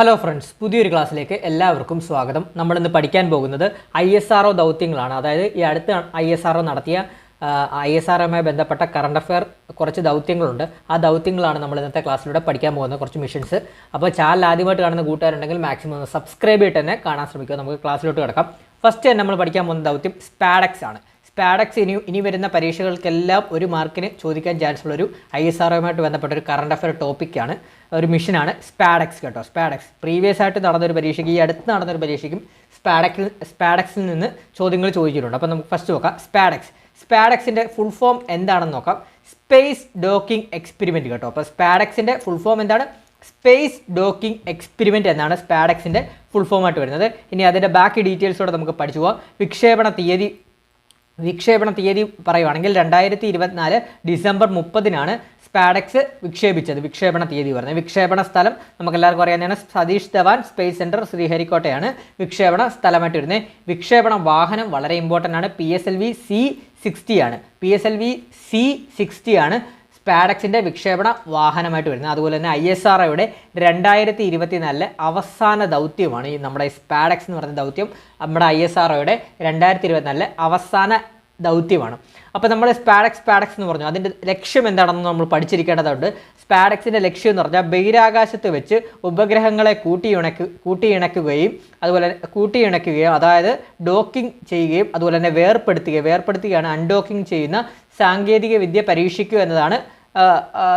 Hello friends പുതിയൊരു ക്ലാസ്സിലേക്ക് എല്ലാവർക്കും സ്വാഗതം. നമ്മളിന്ന് പഠിക്കാൻ പോകുന്നത് ഐ എസ് ആർ ദൗത്യങ്ങളാണ്. അതായത് ഈ അടുത്ത് ഐ എസ് ആർ നടത്തിയ ഐ എസ് ആർ ഒമായി ബന്ധപ്പെട്ട കറണ്ട് അഫെയർ കുറച്ച് ദൗത്യങ്ങളുണ്ട്. ആ ദൗത്യങ്ങളാണ് നമ്മൾ ഇന്നത്തെ ക്ലാസ്സിലൂടെ പഠിക്കാൻ പോകുന്നത്. കുറച്ച് മിഷൻസ് അപ്പോൾ ചാനൽ ആദ്യമായിട്ട് കാണുന്ന കൂട്ടുകാരുണ്ടെങ്കിൽ മാക്സിമം സബ്സ്ക്രൈബ് ചെയ്തിട്ട് തന്നെ കാണാൻ ശ്രമിക്കുക. നമുക്ക് ക്ലാസ്സിലോട്ട് കിടക്കാം. ഫസ്റ്റ് തന്നെ നമ്മൾ പഠിക്കാൻ പോകുന്ന ദൗത്യം സ്പാഡക്സ് ആണ്. സ്പാഡക്സ് ഇനി ഇനി വരുന്ന പരീക്ഷകൾക്കെല്ലാം ഒരു മാർക്കിന് ചോദിക്കാൻ ചാൻസ് ഉള്ളൊരു ഐ എസ് ആറുമായിട്ട് ബന്ധപ്പെട്ട ഒരു കറണ്ട് അഫെയർ ടോപ്പിക്കാണ് ഒരു മിഷനാണ് സ്പാഡക്സ് കേട്ടോ സ്പാഡക്സ്. പ്രീവിയസ് ആയിട്ട് നടന്നൊരു പരീക്ഷയ്ക്ക് ഈ അടുത്ത് നടന്നൊരു പരീക്ഷയ്ക്കും സ്പാഡക്സിൽ സ്പാഡക്സിൽ നിന്ന് ചോദ്യങ്ങൾ ചോദിച്ചിട്ടുണ്ട്. അപ്പോൾ നമുക്ക് ഫസ്റ്റ് നോക്കാം. സ്പാഡക്സ്. സ്പാഡക്സിന്റെ ഫുൾ ഫോം എന്താണെന്ന് നോക്കാം. സ്പേസ് ഡോക്കിംഗ് എക്സ്പെരിമെന്റ് കേട്ടോ. അപ്പോൾ സ്പാഡക്സിന്റെ ഫുൾ ഫോം എന്താണ്? സ്പേസ് ഡോക്കിംഗ് എക്സ്പെരിമെന്റ് എന്നാണ് സ്പാഡക്സിന്റെ ഫുൾ ഫോം ആയിട്ട് വരുന്നത്. ഇനി അതിന്റെ ബാക്കി ഡീറ്റെയിൽസോടെ നമുക്ക് പഠിച്ചു പോകാം വിക്ഷേപണ തീയതി വിക്ഷേപണ തീയതി പറയുവാണെങ്കിൽ രണ്ടായിരത്തി ഇരുപത്തിനാല് ഡിസംബർ മുപ്പതിനാണ് സ്പാഡക്സ് വിക്ഷേപിച്ചത് വിക്ഷേപണ തീയതി പറഞ്ഞത്. വിക്ഷേപണ സ്ഥലം നമുക്കെല്ലാവർക്കും അറിയാവുന്നതാണ് സതീഷ് ധവാൻ സ്പേസ് സെന്റർ ശ്രീഹരിക്കോട്ടയാണ് വിക്ഷേപണ സ്ഥലമായിട്ട് വരുന്നത് വിക്ഷേപണ വാഹനം വളരെ ഇമ്പോർട്ടന്റ് ആണ്. P S L V C sixty ആണ്. P S L V C sixty ആണ് സ്പാഡക്സിന്റെ വിക്ഷേപണ വാഹനമായിട്ട് വരുന്നത്. അതുപോലെ തന്നെ ഐ എസ് ആർ ഒയുടെ രണ്ടായിരത്തി ഇരുപത്തിനാലിലെ അവസാന ദൗത്യമാണ് ഈ നമ്മുടെ സ്പാഡക്സ് എന്ന് പറയുന്ന ദൗത്യം. നമ്മുടെ ഐ എസ് ആർ ഒയുടെ രണ്ടായിരത്തി ഇരുപത്തിനാലിലെ അവസാന ദൗത്യമാണ്. അപ്പോൾ നമ്മൾ സ്പാഡക്സ് സ്പാഡക്സ് എന്ന് പറഞ്ഞു. അതിന്റെ ലക്ഷ്യം എന്താണെന്ന് നമ്മൾ പഠിച്ചിരിക്കേണ്ടതുണ്ട്. സ്പാഡക്സിന്റെ ലക്ഷ്യം എന്ന് പറഞ്ഞാൽ ബഹിരാകാശത്ത് വെച്ച് ഉപഗ്രഹങ്ങളെ കൂട്ടിയിണക്ക് കൂട്ടിയിണക്കുകയും അതുപോലെ കൂട്ടിയിണക്കുകയും അതായത് ഡോക്കിംഗ് ചെയ്യുകയും അതുപോലെ തന്നെ വേർപ്പെടുത്തുകയും വേർപ്പെടുത്തുകയാണ് അൺഡോക്കിംഗ് ചെയ്യുന്ന സാങ്കേതിക വിദ്യ പരീക്ഷിക്കുക എന്നതാണ്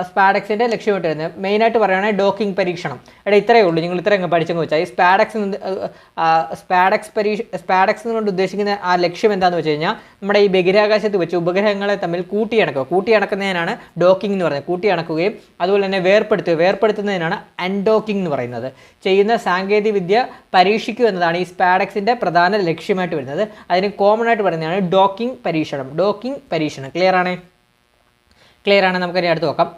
സ്പാഡക്സിന്റെ ലക്ഷ്യമായിട്ട് വരുന്നത്. മെയിനായിട്ട് പറയുകയാണെങ്കിൽ ഡോക്കിംഗ് പരീക്ഷണം. എടാ ഇത്രയേ ഉള്ളൂ. നിങ്ങൾ ഇത്രയും പഠിച്ചെന്ന് വെച്ചാൽ ഈ സ്പാഡക്സ് സ്പാഡക്സ് പരീക്ഷ സ്പാഡക്സ് കൊണ്ട് ഉദ്ദേശിക്കുന്ന ആ ലക്ഷ്യം എന്താണെന്ന് വെച്ച് കഴിഞ്ഞാൽ നമ്മുടെ ഈ ബഹിരാകാശത്ത് വെച്ച് ഉപഗ്രഹങ്ങളെ തമ്മിൽ കൂട്ടിയണക്കുക. കൂട്ടിയണക്കുന്നതിനാണ് ഡോക്കിംഗ് എന്ന് പറയുന്നത്. കൂട്ടിയണക്കുകയും അതുപോലെ തന്നെ വേർപ്പെടുത്തുക. വേർപ്പെടുത്തുന്നതിനാണ് അൺഡോക്കിംഗ് എന്ന് പറയുന്നത്. ചെയ്യുന്ന സാങ്കേതികവിദ്യ പരീക്ഷിക്കുക എന്നതാണ് ഈ സ്പാഡക്സിന്റെ പ്രധാന ലക്ഷ്യമായിട്ട് വരുന്നത്. അതിന് കോമൺ ആയിട്ട് പറയുന്നതാണ് ഡോക്കിംഗ് പരീക്ഷണം. ഡോക്കിംഗ് പരീക്ഷണം. ക്ലിയർ ആണേ? ക്ലിയർ ആണ് നമുക്കിനി അടുത്ത് നോക്കാം.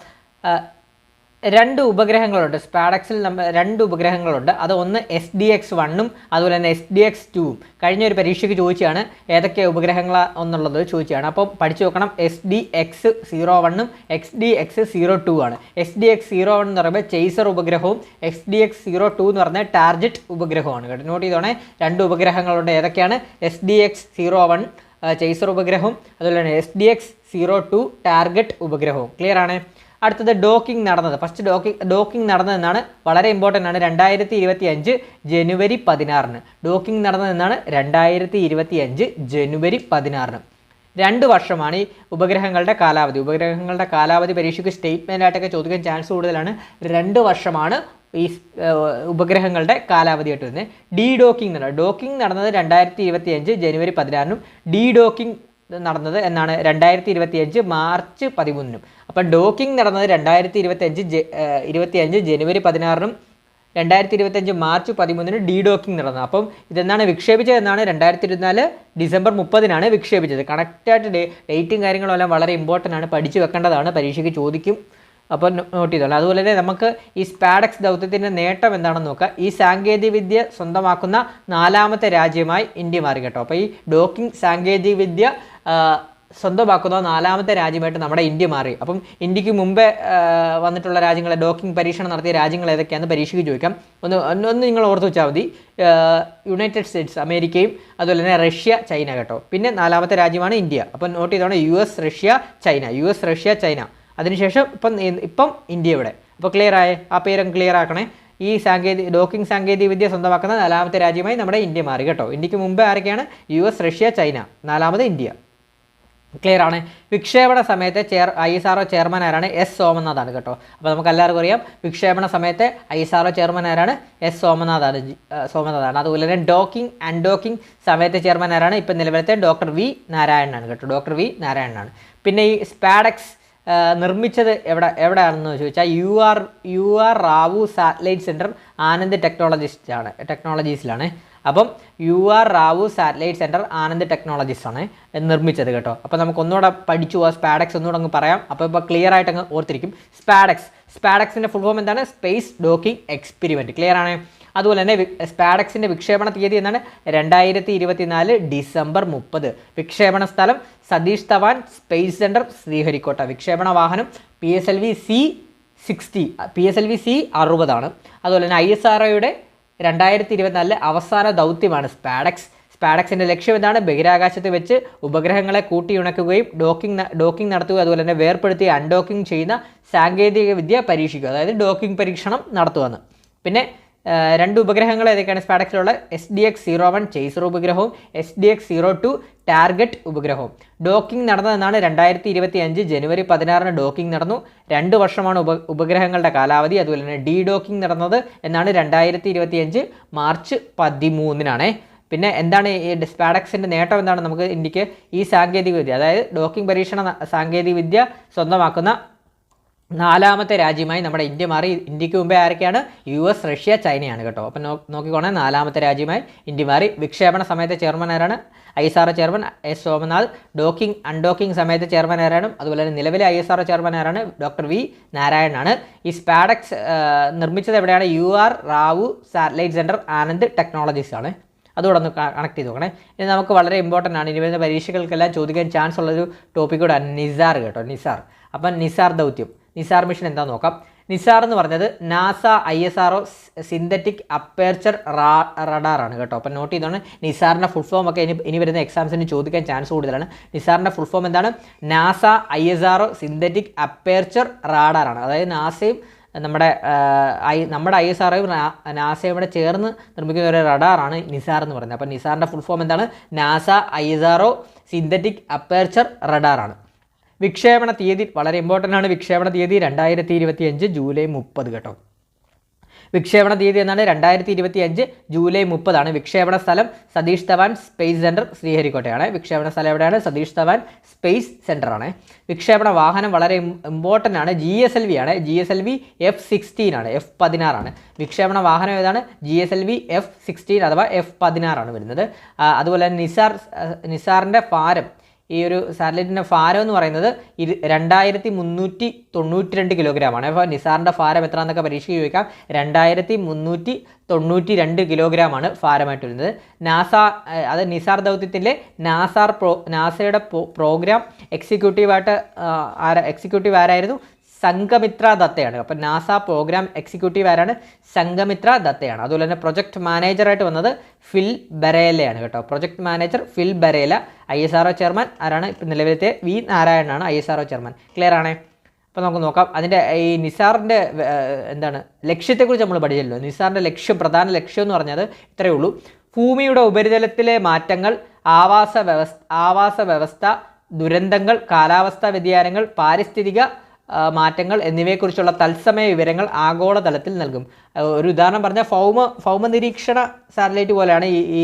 രണ്ട് ഉപഗ്രഹങ്ങളുണ്ട്. സ്പാഡക്സിൽ നമ്മൾ രണ്ട് ഉപഗ്രഹങ്ങളുണ്ട്. അത് ഒന്ന് എസ് ഡി എക്സ് വണ്ണും അതുപോലെ തന്നെ എസ് ഡി എക്സ് ടുവും കഴിഞ്ഞ ഒരു പരീക്ഷയ്ക്ക് ചോദിച്ചാണ് ഏതൊക്കെ ഉപഗ്രഹങ്ങളാണ് എന്നുള്ളത് ചോദിച്ചാണ് അപ്പോൾ പഠിച്ചു നോക്കണം. എസ് ഡി എക്സ് സീറോ വണ്ണും X D X zero two ആണ്. S D X zero one എന്ന് പറയുമ്പോൾ chaser ഉപഗ്രഹവും X D X zero two എന്ന് പറഞ്ഞാൽ ടാർജറ്റ് ഉപഗ്രഹമാണ് കേട്ടോ നോട്ട് ചെയ്തോണേ. രണ്ട് ഉപഗ്രഹങ്ങളുണ്ട്. ഏതൊക്കെയാണ്? S D X zero one chaser ഉപഗ്രഹവും അതുപോലെ തന്നെ S D X zero two target ഉപഗ്രഹവും. Clear ആണ്? അടുത്തത് ഡോക്കിംഗ് നടന്നത്. ഫസ്റ്റ് ഡോക്കിംഗ് ഡോക്കിംഗ് നടന്നതെന്നാണ് വളരെ ഇമ്പോർട്ടന്റ് ആണ്. രണ്ടായിരത്തി ഇരുപത്തി അഞ്ച് ജനുവരി പതിനാറിന്. ഡോക്കിംഗ് നടന്നതെന്നാണ് രണ്ടായിരത്തി ഇരുപത്തി അഞ്ച് ജനുവരി പതിനാറിന്. രണ്ട് വർഷമാണ് ഈ ഉപഗ്രഹങ്ങളുടെ കാലാവധി. ഉപഗ്രഹങ്ങളുടെ കാലാവധി പരീക്ഷയ്ക്ക് സ്റ്റേറ്റ്മെന്റ് ആയിട്ടൊക്കെ ചോദിക്കാൻ ചാൻസ് കൂടുതലാണ്. രണ്ട് വർഷമാണ് ഈ ഉപഗ്രഹങ്ങളുടെ കാലാവധിയായിട്ട് വരുന്നത്. ഡി ഡോക്കിംഗ് നടന്നത് ഡോക്കിംഗ് നടന്നത് രണ്ടായിരത്തി ഇരുപത്തി അഞ്ച് ജനുവരി പതിനാറിനും ഡി ഡോക്കിംഗ് നടന്നത് എന്നാണ് രണ്ടായിരത്തി ഇരുപത്തി അഞ്ച് മാർച്ച് പതിമൂന്നിനും. അപ്പം ഡോക്കിംഗ് നടന്നത് രണ്ടായിരത്തി ഇരുപത്തി അഞ്ച് ഇരുപത്തി അഞ്ച് ജനുവരി പതിനാറിനും രണ്ടായിരത്തി ഇരുപത്തഞ്ച് മാർച്ച് പതിമൂന്നിന് ഡി ഡോക്കിംഗ് നടന്നത്. അപ്പം ഇതെന്നാണ് വിക്ഷേപിച്ചത് എന്നാണ് രണ്ടായിരത്തി ഇരുപത്തിനാല് ഡിസംബർ മുപ്പതിനാണ് വിക്ഷേപിച്ചത്. കണക്റ്റായിട്ട് ഡേറ്റും കാര്യങ്ങളും എല്ലാം വളരെ ഇമ്പോർട്ടന്റ് ആണ്. പഠിച്ചു വെക്കേണ്ടതാണ്. പരീക്ഷയ്ക്ക് ചോദിക്കും. അപ്പോൾ നോട്ട് ചെയ്തോളാം അതുപോലെ തന്നെ നമുക്ക് ഈ സ്പാഡക്സ് ദൗത്യത്തിന്റെ നേട്ടം എന്താണെന്ന് നോക്കുക ഈ സാങ്കേതികവിദ്യ സ്വന്തമാക്കുന്ന നാലാമത്തെ രാജ്യമായി ഇന്ത്യ മാറി കേട്ടോ. അപ്പോൾ ഈ ഡോക്കിംഗ് സാങ്കേതികവിദ്യ സ്വന്തമാക്കുന്ന നാലാമത്തെ രാജ്യമായിട്ട് നമ്മുടെ ഇന്ത്യ മാറി. അപ്പം ഇന്ത്യയ്ക്ക് മുമ്പേ വന്നിട്ടുള്ള രാജ്യങ്ങളെ ഡോക്കിംഗ് പരീക്ഷണം നടത്തിയ രാജ്യങ്ങൾ ഏതൊക്കെയാണെന്ന് പരീക്ഷയ്ക്ക് ചോദിക്കാം. ഒന്ന് ഒന്ന് ഒന്ന് നിങ്ങൾ ഓർത്ത് വെച്ചാൽ മതി. യുണൈറ്റഡ് സ്റ്റേറ്റ്സ് അമേരിക്കയും അതുപോലെ തന്നെ റഷ്യ ചൈന കേട്ടോ. പിന്നെ നാലാമത്തെ രാജ്യമാണ് ഇന്ത്യ. അപ്പം note ചെയ്തോണം U S Russia China. U S Russia China. അതിനുശേഷം ഇപ്പം ഇപ്പം ഇന്ത്യ ഇവിടെ അപ്പോൾ ക്ലിയർ ആയേ ആ പേരും ക്ലിയർ ആക്കണേ ഈ സാങ്കേതിക ഡോക്കിംഗ് സാങ്കേതിക വിദ്യ സ്വന്തമാക്കുന്ന നാലാമത്തെ രാജ്യമായി നമ്മുടെ ഇന്ത്യ മാറി കേട്ടോ. ഇന്ത്യയ്ക്ക് മുമ്പ് ആരൊക്കെയാണ്? U S Russia China. നാലാമത് ഇന്ത്യ. ക്ലിയർ ആണ് വിക്ഷേപണ സമയത്തെ chair I S R O chairman ആരാണ്? എസ് സോമനാഥാണ് കേട്ടോ. അപ്പോൾ നമുക്ക് എല്ലാവർക്കും അറിയാം വിക്ഷേപണ സമയത്തെ I S R O chairman ആരാണ്? എസ് സോമനാഥാണ് സോമനാഥാണ്. അതുപോലെ തന്നെ ഡോക്കിംഗ് ആൻഡ് ഡോക്കിംഗ് സമയത്തെ ചെയർമാൻ ആരാണ്? ഇപ്പം നിലവിലത്തെ ഡോക്ടർ വി നാരായണനാണ് കേട്ടോ. ഡോക്ടർ വി നാരായണനാണ്. പിന്നെ ഈ സ്പാഡക്സ് നിർമ്മിച്ചത് എവിടെ എവിടെയാണെന്ന് ചോദിച്ചാൽ U R U R Rao satellite centre Anand ടെക്നോളജിസ്റ്റാണ് ടെക്നോളജീസിലാണ്. അപ്പം U R Rao satellite centre Anand Technologies ആണ് നിർമ്മിച്ചത് കേട്ടോ. അപ്പോൾ നമുക്ക് ഒന്നുകൂടെ പഠിച്ചു പോവാം സ്പാഡക്സ് ഒന്നുകൂടെ അങ്ങ് പറയാം. അപ്പോൾ ഇപ്പോൾ ക്ലിയർ ആയിട്ട് അങ്ങ് ഓർത്തിരിക്കും. സ്പാഡക്സ് സ്പാഡക്സിന്റെ ഫുൾ ഫോം എന്താണ്? സ്പേസ് ഡോക്കിംഗ് എക്സ്പെരിമെന്റ് ക്ലിയർ ആണ്? അതുപോലെ തന്നെ സ്പാഡക്സിന്റെ വിക്ഷേപണ തീയതി എന്നാണ് രണ്ടായിരത്തി ഇരുപത്തിനാല് ഡിസംബർ മുപ്പത്. വിക്ഷേപണ സ്ഥലം സതീഷ് തവാൻ സ്പേസ് സെന്റർ ശ്രീഹരിക്കോട്ട. വിക്ഷേപണ വാഹനം P S L V C sixty P S L V C അറുപതാണ്. അതുപോലെ തന്നെ ഐ എസ് ആർ ഒയുടെ രണ്ടായിരത്തി ഇരുപത്തിനാലിലെ അവസാന ദൗത്യമാണ് സ്പാഡക്സ്. സ്പാഡക്സിന്റെ ലക്ഷ്യം എന്താണ്? ബഹിരാകാശത്ത് വെച്ച് ഉപഗ്രഹങ്ങളെ കൂട്ടിയുണക്കുകയും ഡോക്കിംഗ് ഡോക്കിംഗ് നടത്തുകയും അതുപോലെ തന്നെ വേർപ്പെടുത്തി അൺഡോക്കിംഗ് ചെയ്യുന്ന സാങ്കേതിക വിദ്യ പരീക്ഷിക്കുക. അതായത് ഡോക്കിംഗ് പരീക്ഷണം നടത്തുകയെന്ന് പിന്നെ രണ്ട് ഉപഗ്രഹങ്ങൾ ഏതൊക്കെയാണ്? സ്പാഡക്സിലുള്ള S D X zero one chaser ഉപഗ്രഹവും S D X zero two target ഉപഗ്രഹവും. Docking നടന്നതെന്നാണ് രണ്ടായിരത്തി ഇരുപത്തി അഞ്ച് ജനുവരി പതിനാറിന് ഡോക്കിംഗ് നടന്നു. രണ്ട് വർഷമാണ് ഉപ ഉപഗ്രഹങ്ങളുടെ കാലാവധി. അതുപോലെ തന്നെ ഡി ഡോക്കിംഗ് നടന്നത് എന്നാണ് രണ്ടായിരത്തി ഇരുപത്തി അഞ്ച് മാർച്ച് പതിമൂന്നിനാണേ. പിന്നെ എന്താണ് ഈ സ്പാഡക്സിന്റെ നേട്ടം എന്താണ് നമുക്ക് ഇന്ത്യയ്ക്ക് ഈ സാങ്കേതികവിദ്യ അതായത് ഡോക്കിംഗ് പരീക്ഷണ സാങ്കേതികവിദ്യ സ്വന്തമാക്കുന്ന നാലാമത്തെ രാജ്യമായി നമ്മുടെ ഇന്ത്യ മാറി. ഇന്ത്യയ്ക്ക് മുമ്പേ ആരൊക്കെയാണ്? യു എസ് റഷ്യ ചൈനയാണ് കേട്ടോ. അപ്പം നോക്കിക്കോണേ നാലാമത്തെ രാജ്യമായി ഇന്ത്യ മാറി. വിക്ഷേപണ സമയത്തെ ചെയർമാൻ ആരാണ്? I S R chairman S Somnath. Docking undocking സമയത്തെ ചെയർമാൻ ആരാണ്? അതുപോലെ തന്നെ നിലവിലെ ഐ എസ് ആർ ചെയർമാൻ ആരാണ്? ഡോക്ടർ വി നാരായണനാണ്. ഈ സ്പാഡക്സ് നിർമ്മിച്ചത് എവിടെയാണ്? U R Rao satellite centre Anand technologies ആണ്. അതുകൂടെ ഒന്ന് കണക്ട് ചെയ്ത് നോക്കണേ. ഇനി നമുക്ക് വളരെ ഇമ്പോർട്ടന്റ് ആണ്. ഇനി വരുന്ന പരീക്ഷകൾക്കെല്ലാം ചോദിക്കാൻ ചാൻസ് ഉള്ളൊരു ടോപ്പിക്കൂടെ നിസാർ കേട്ടോ. നിസാർ. അപ്പം നിസാർ ദൗത്യം. നിസാർ മിഷൻ എന്താ നോക്കാം? നിസാർ എന്ന് പറഞ്ഞത് NASA I S R O synthetic aperture റഡാറാണ് കേട്ടോ. അപ്പം നോട്ട് ചെയ്തോണം നിസാറിന്റെ ഫുൾ ഫോം ഒക്കെ ഇനി ഇനി വരുന്ന എക്സാംസിന് ചോദിക്കാൻ ചാൻസ് കൂടുതലാണ്. നിസാറിന്റെ ഫുൾ ഫോം എന്താണ്? NASA I S R O synthetic aperture റാഡാറാണ്. അതായത് നാസയും നമ്മുടെ ഐ നമ്മുടെ ഐ എസ് ആർ നാസയും ഇവിടെ ചേർന്ന് നിർമ്മിക്കുന്ന ഒരു റഡാറാണ് നിസാർ എന്ന് പറയുന്നത്. അപ്പോൾ നിസാറിന്റെ ഫുൾ ഫോം എന്താണ്? NASA I S R O synthetic aperture റഡാറാണ്. വിക്ഷേപണ തീയതി വളരെ ഇമ്പോർട്ടന്റ് ആണ്. വിക്ഷേപണ തീയതി രണ്ടായിരത്തി ഇരുപത്തി അഞ്ച് ജൂലൈ മുപ്പത് കേട്ടോ. വിക്ഷേപണ തീയതി എന്നാണ് രണ്ടായിരത്തി ഇരുപത്തി അഞ്ച് ജൂലൈ മുപ്പതാണ്. വിക്ഷേപണ സ്ഥലം സതീഷ് ധവാൻ സ്പേസ് സെന്റർ ശ്രീഹരിക്കോട്ടയാണ്. വിക്ഷേപണ സ്ഥലം എവിടെയാണ്? സതീഷ് ധവാൻ സ്പേസ് സെന്റർ ആണ്. വിക്ഷേപണ വാഹനം വളരെ ഇമ്പോർട്ടന്റ് ആണ്. ജി എസ് എൽ വി ആണ്. G S L V F sixteen ആണ്. എഫ് പതിനാറാണ് വിക്ഷേപണ വാഹനം ഏതാണ്? G S L V F sixteen അഥവാ എഫ് പതിനാറാണ് വരുന്നത്. അതുപോലെ തന്നെ നിസാർ നിസാറിന്റെ ഭാരം ഈ ഒരു സാറ്റലൈറ്റിന്റെ ഭാരം എന്ന് പറയുന്നത് ഇരു രണ്ടായിരത്തി മുന്നൂറ്റി തൊണ്ണൂറ്റി രണ്ട് കിലോഗ്രാമാണ് അപ്പോൾ നിസാറിന്റെ ഭാരം എത്രയാണെന്നൊക്കെ പരീക്ഷയ്ക്ക് ചോദിക്കാം. രണ്ടായിരത്തി മുന്നൂറ്റി തൊണ്ണൂറ്റി രണ്ട് കിലോഗ്രാമാണ് ഭാരമായിട്ട് വരുന്നത് നാസ അത് നിസാർ ദൗത്യത്തിലെ നാസാർ പ്രോ നാസയുടെ പ്രോഗ്രാം എക്സിക്യൂട്ടീവായിട്ട് ആര എക്സിക്യൂട്ടീവ് ആരായിരുന്നു? സംഘമിത്ര ദത്തയാണ്. അപ്പോൾ നാസ പ്രോഗ്രാം എക്സിക്യൂട്ടീവ് ആരാണ്? സംഘമിത്ര ദത്തയാണ്. അതുപോലെ തന്നെ പ്രൊജക്ട് മാനേജറായിട്ട് വന്നത് ഫിൽ ബരേലയാണ് കേട്ടോ. Project manager Phil Barela I S R O chairman. ആരാണ്? ഇപ്പം നിലവിലത്തെ V നാരായണനാണ് I S R O chairman. Clear ആണേ? അപ്പോൾ നമുക്ക് നോക്കാം. അതിന്റെ ഈ നിസാറിന്റെ എന്താണ് ലക്ഷ്യത്തെക്കുറിച്ച് നമ്മൾ പഠിച്ചല്ലോ. നിസാറിന്റെ ലക്ഷ്യം പ്രധാന ലക്ഷ്യം എന്ന് പറഞ്ഞത് ഇത്രയേ ഉള്ളൂ. ഭൂമിയുടെ ഉപരിതലത്തിലെ മാറ്റങ്ങൾ ആവാസ വ്യവസ്ഥ ആവാസ വ്യവസ്ഥ ദുരന്തങ്ങൾ കാലാവസ്ഥാ വ്യതിയാനങ്ങൾ പാരിസ്ഥിതിക മാറ്റങ്ങൾ എന്നിവയെക്കുറിച്ചുള്ള തത്സമയ വിവരങ്ങൾ ആഗോളതലത്തിൽ നൽകും. ഒരു ഉദാഹരണം പറഞ്ഞാൽ ഭൗമ ഭൗമ നിരീക്ഷണ സാറ്റലൈറ്റ് പോലെയാണ് ഈ ഈ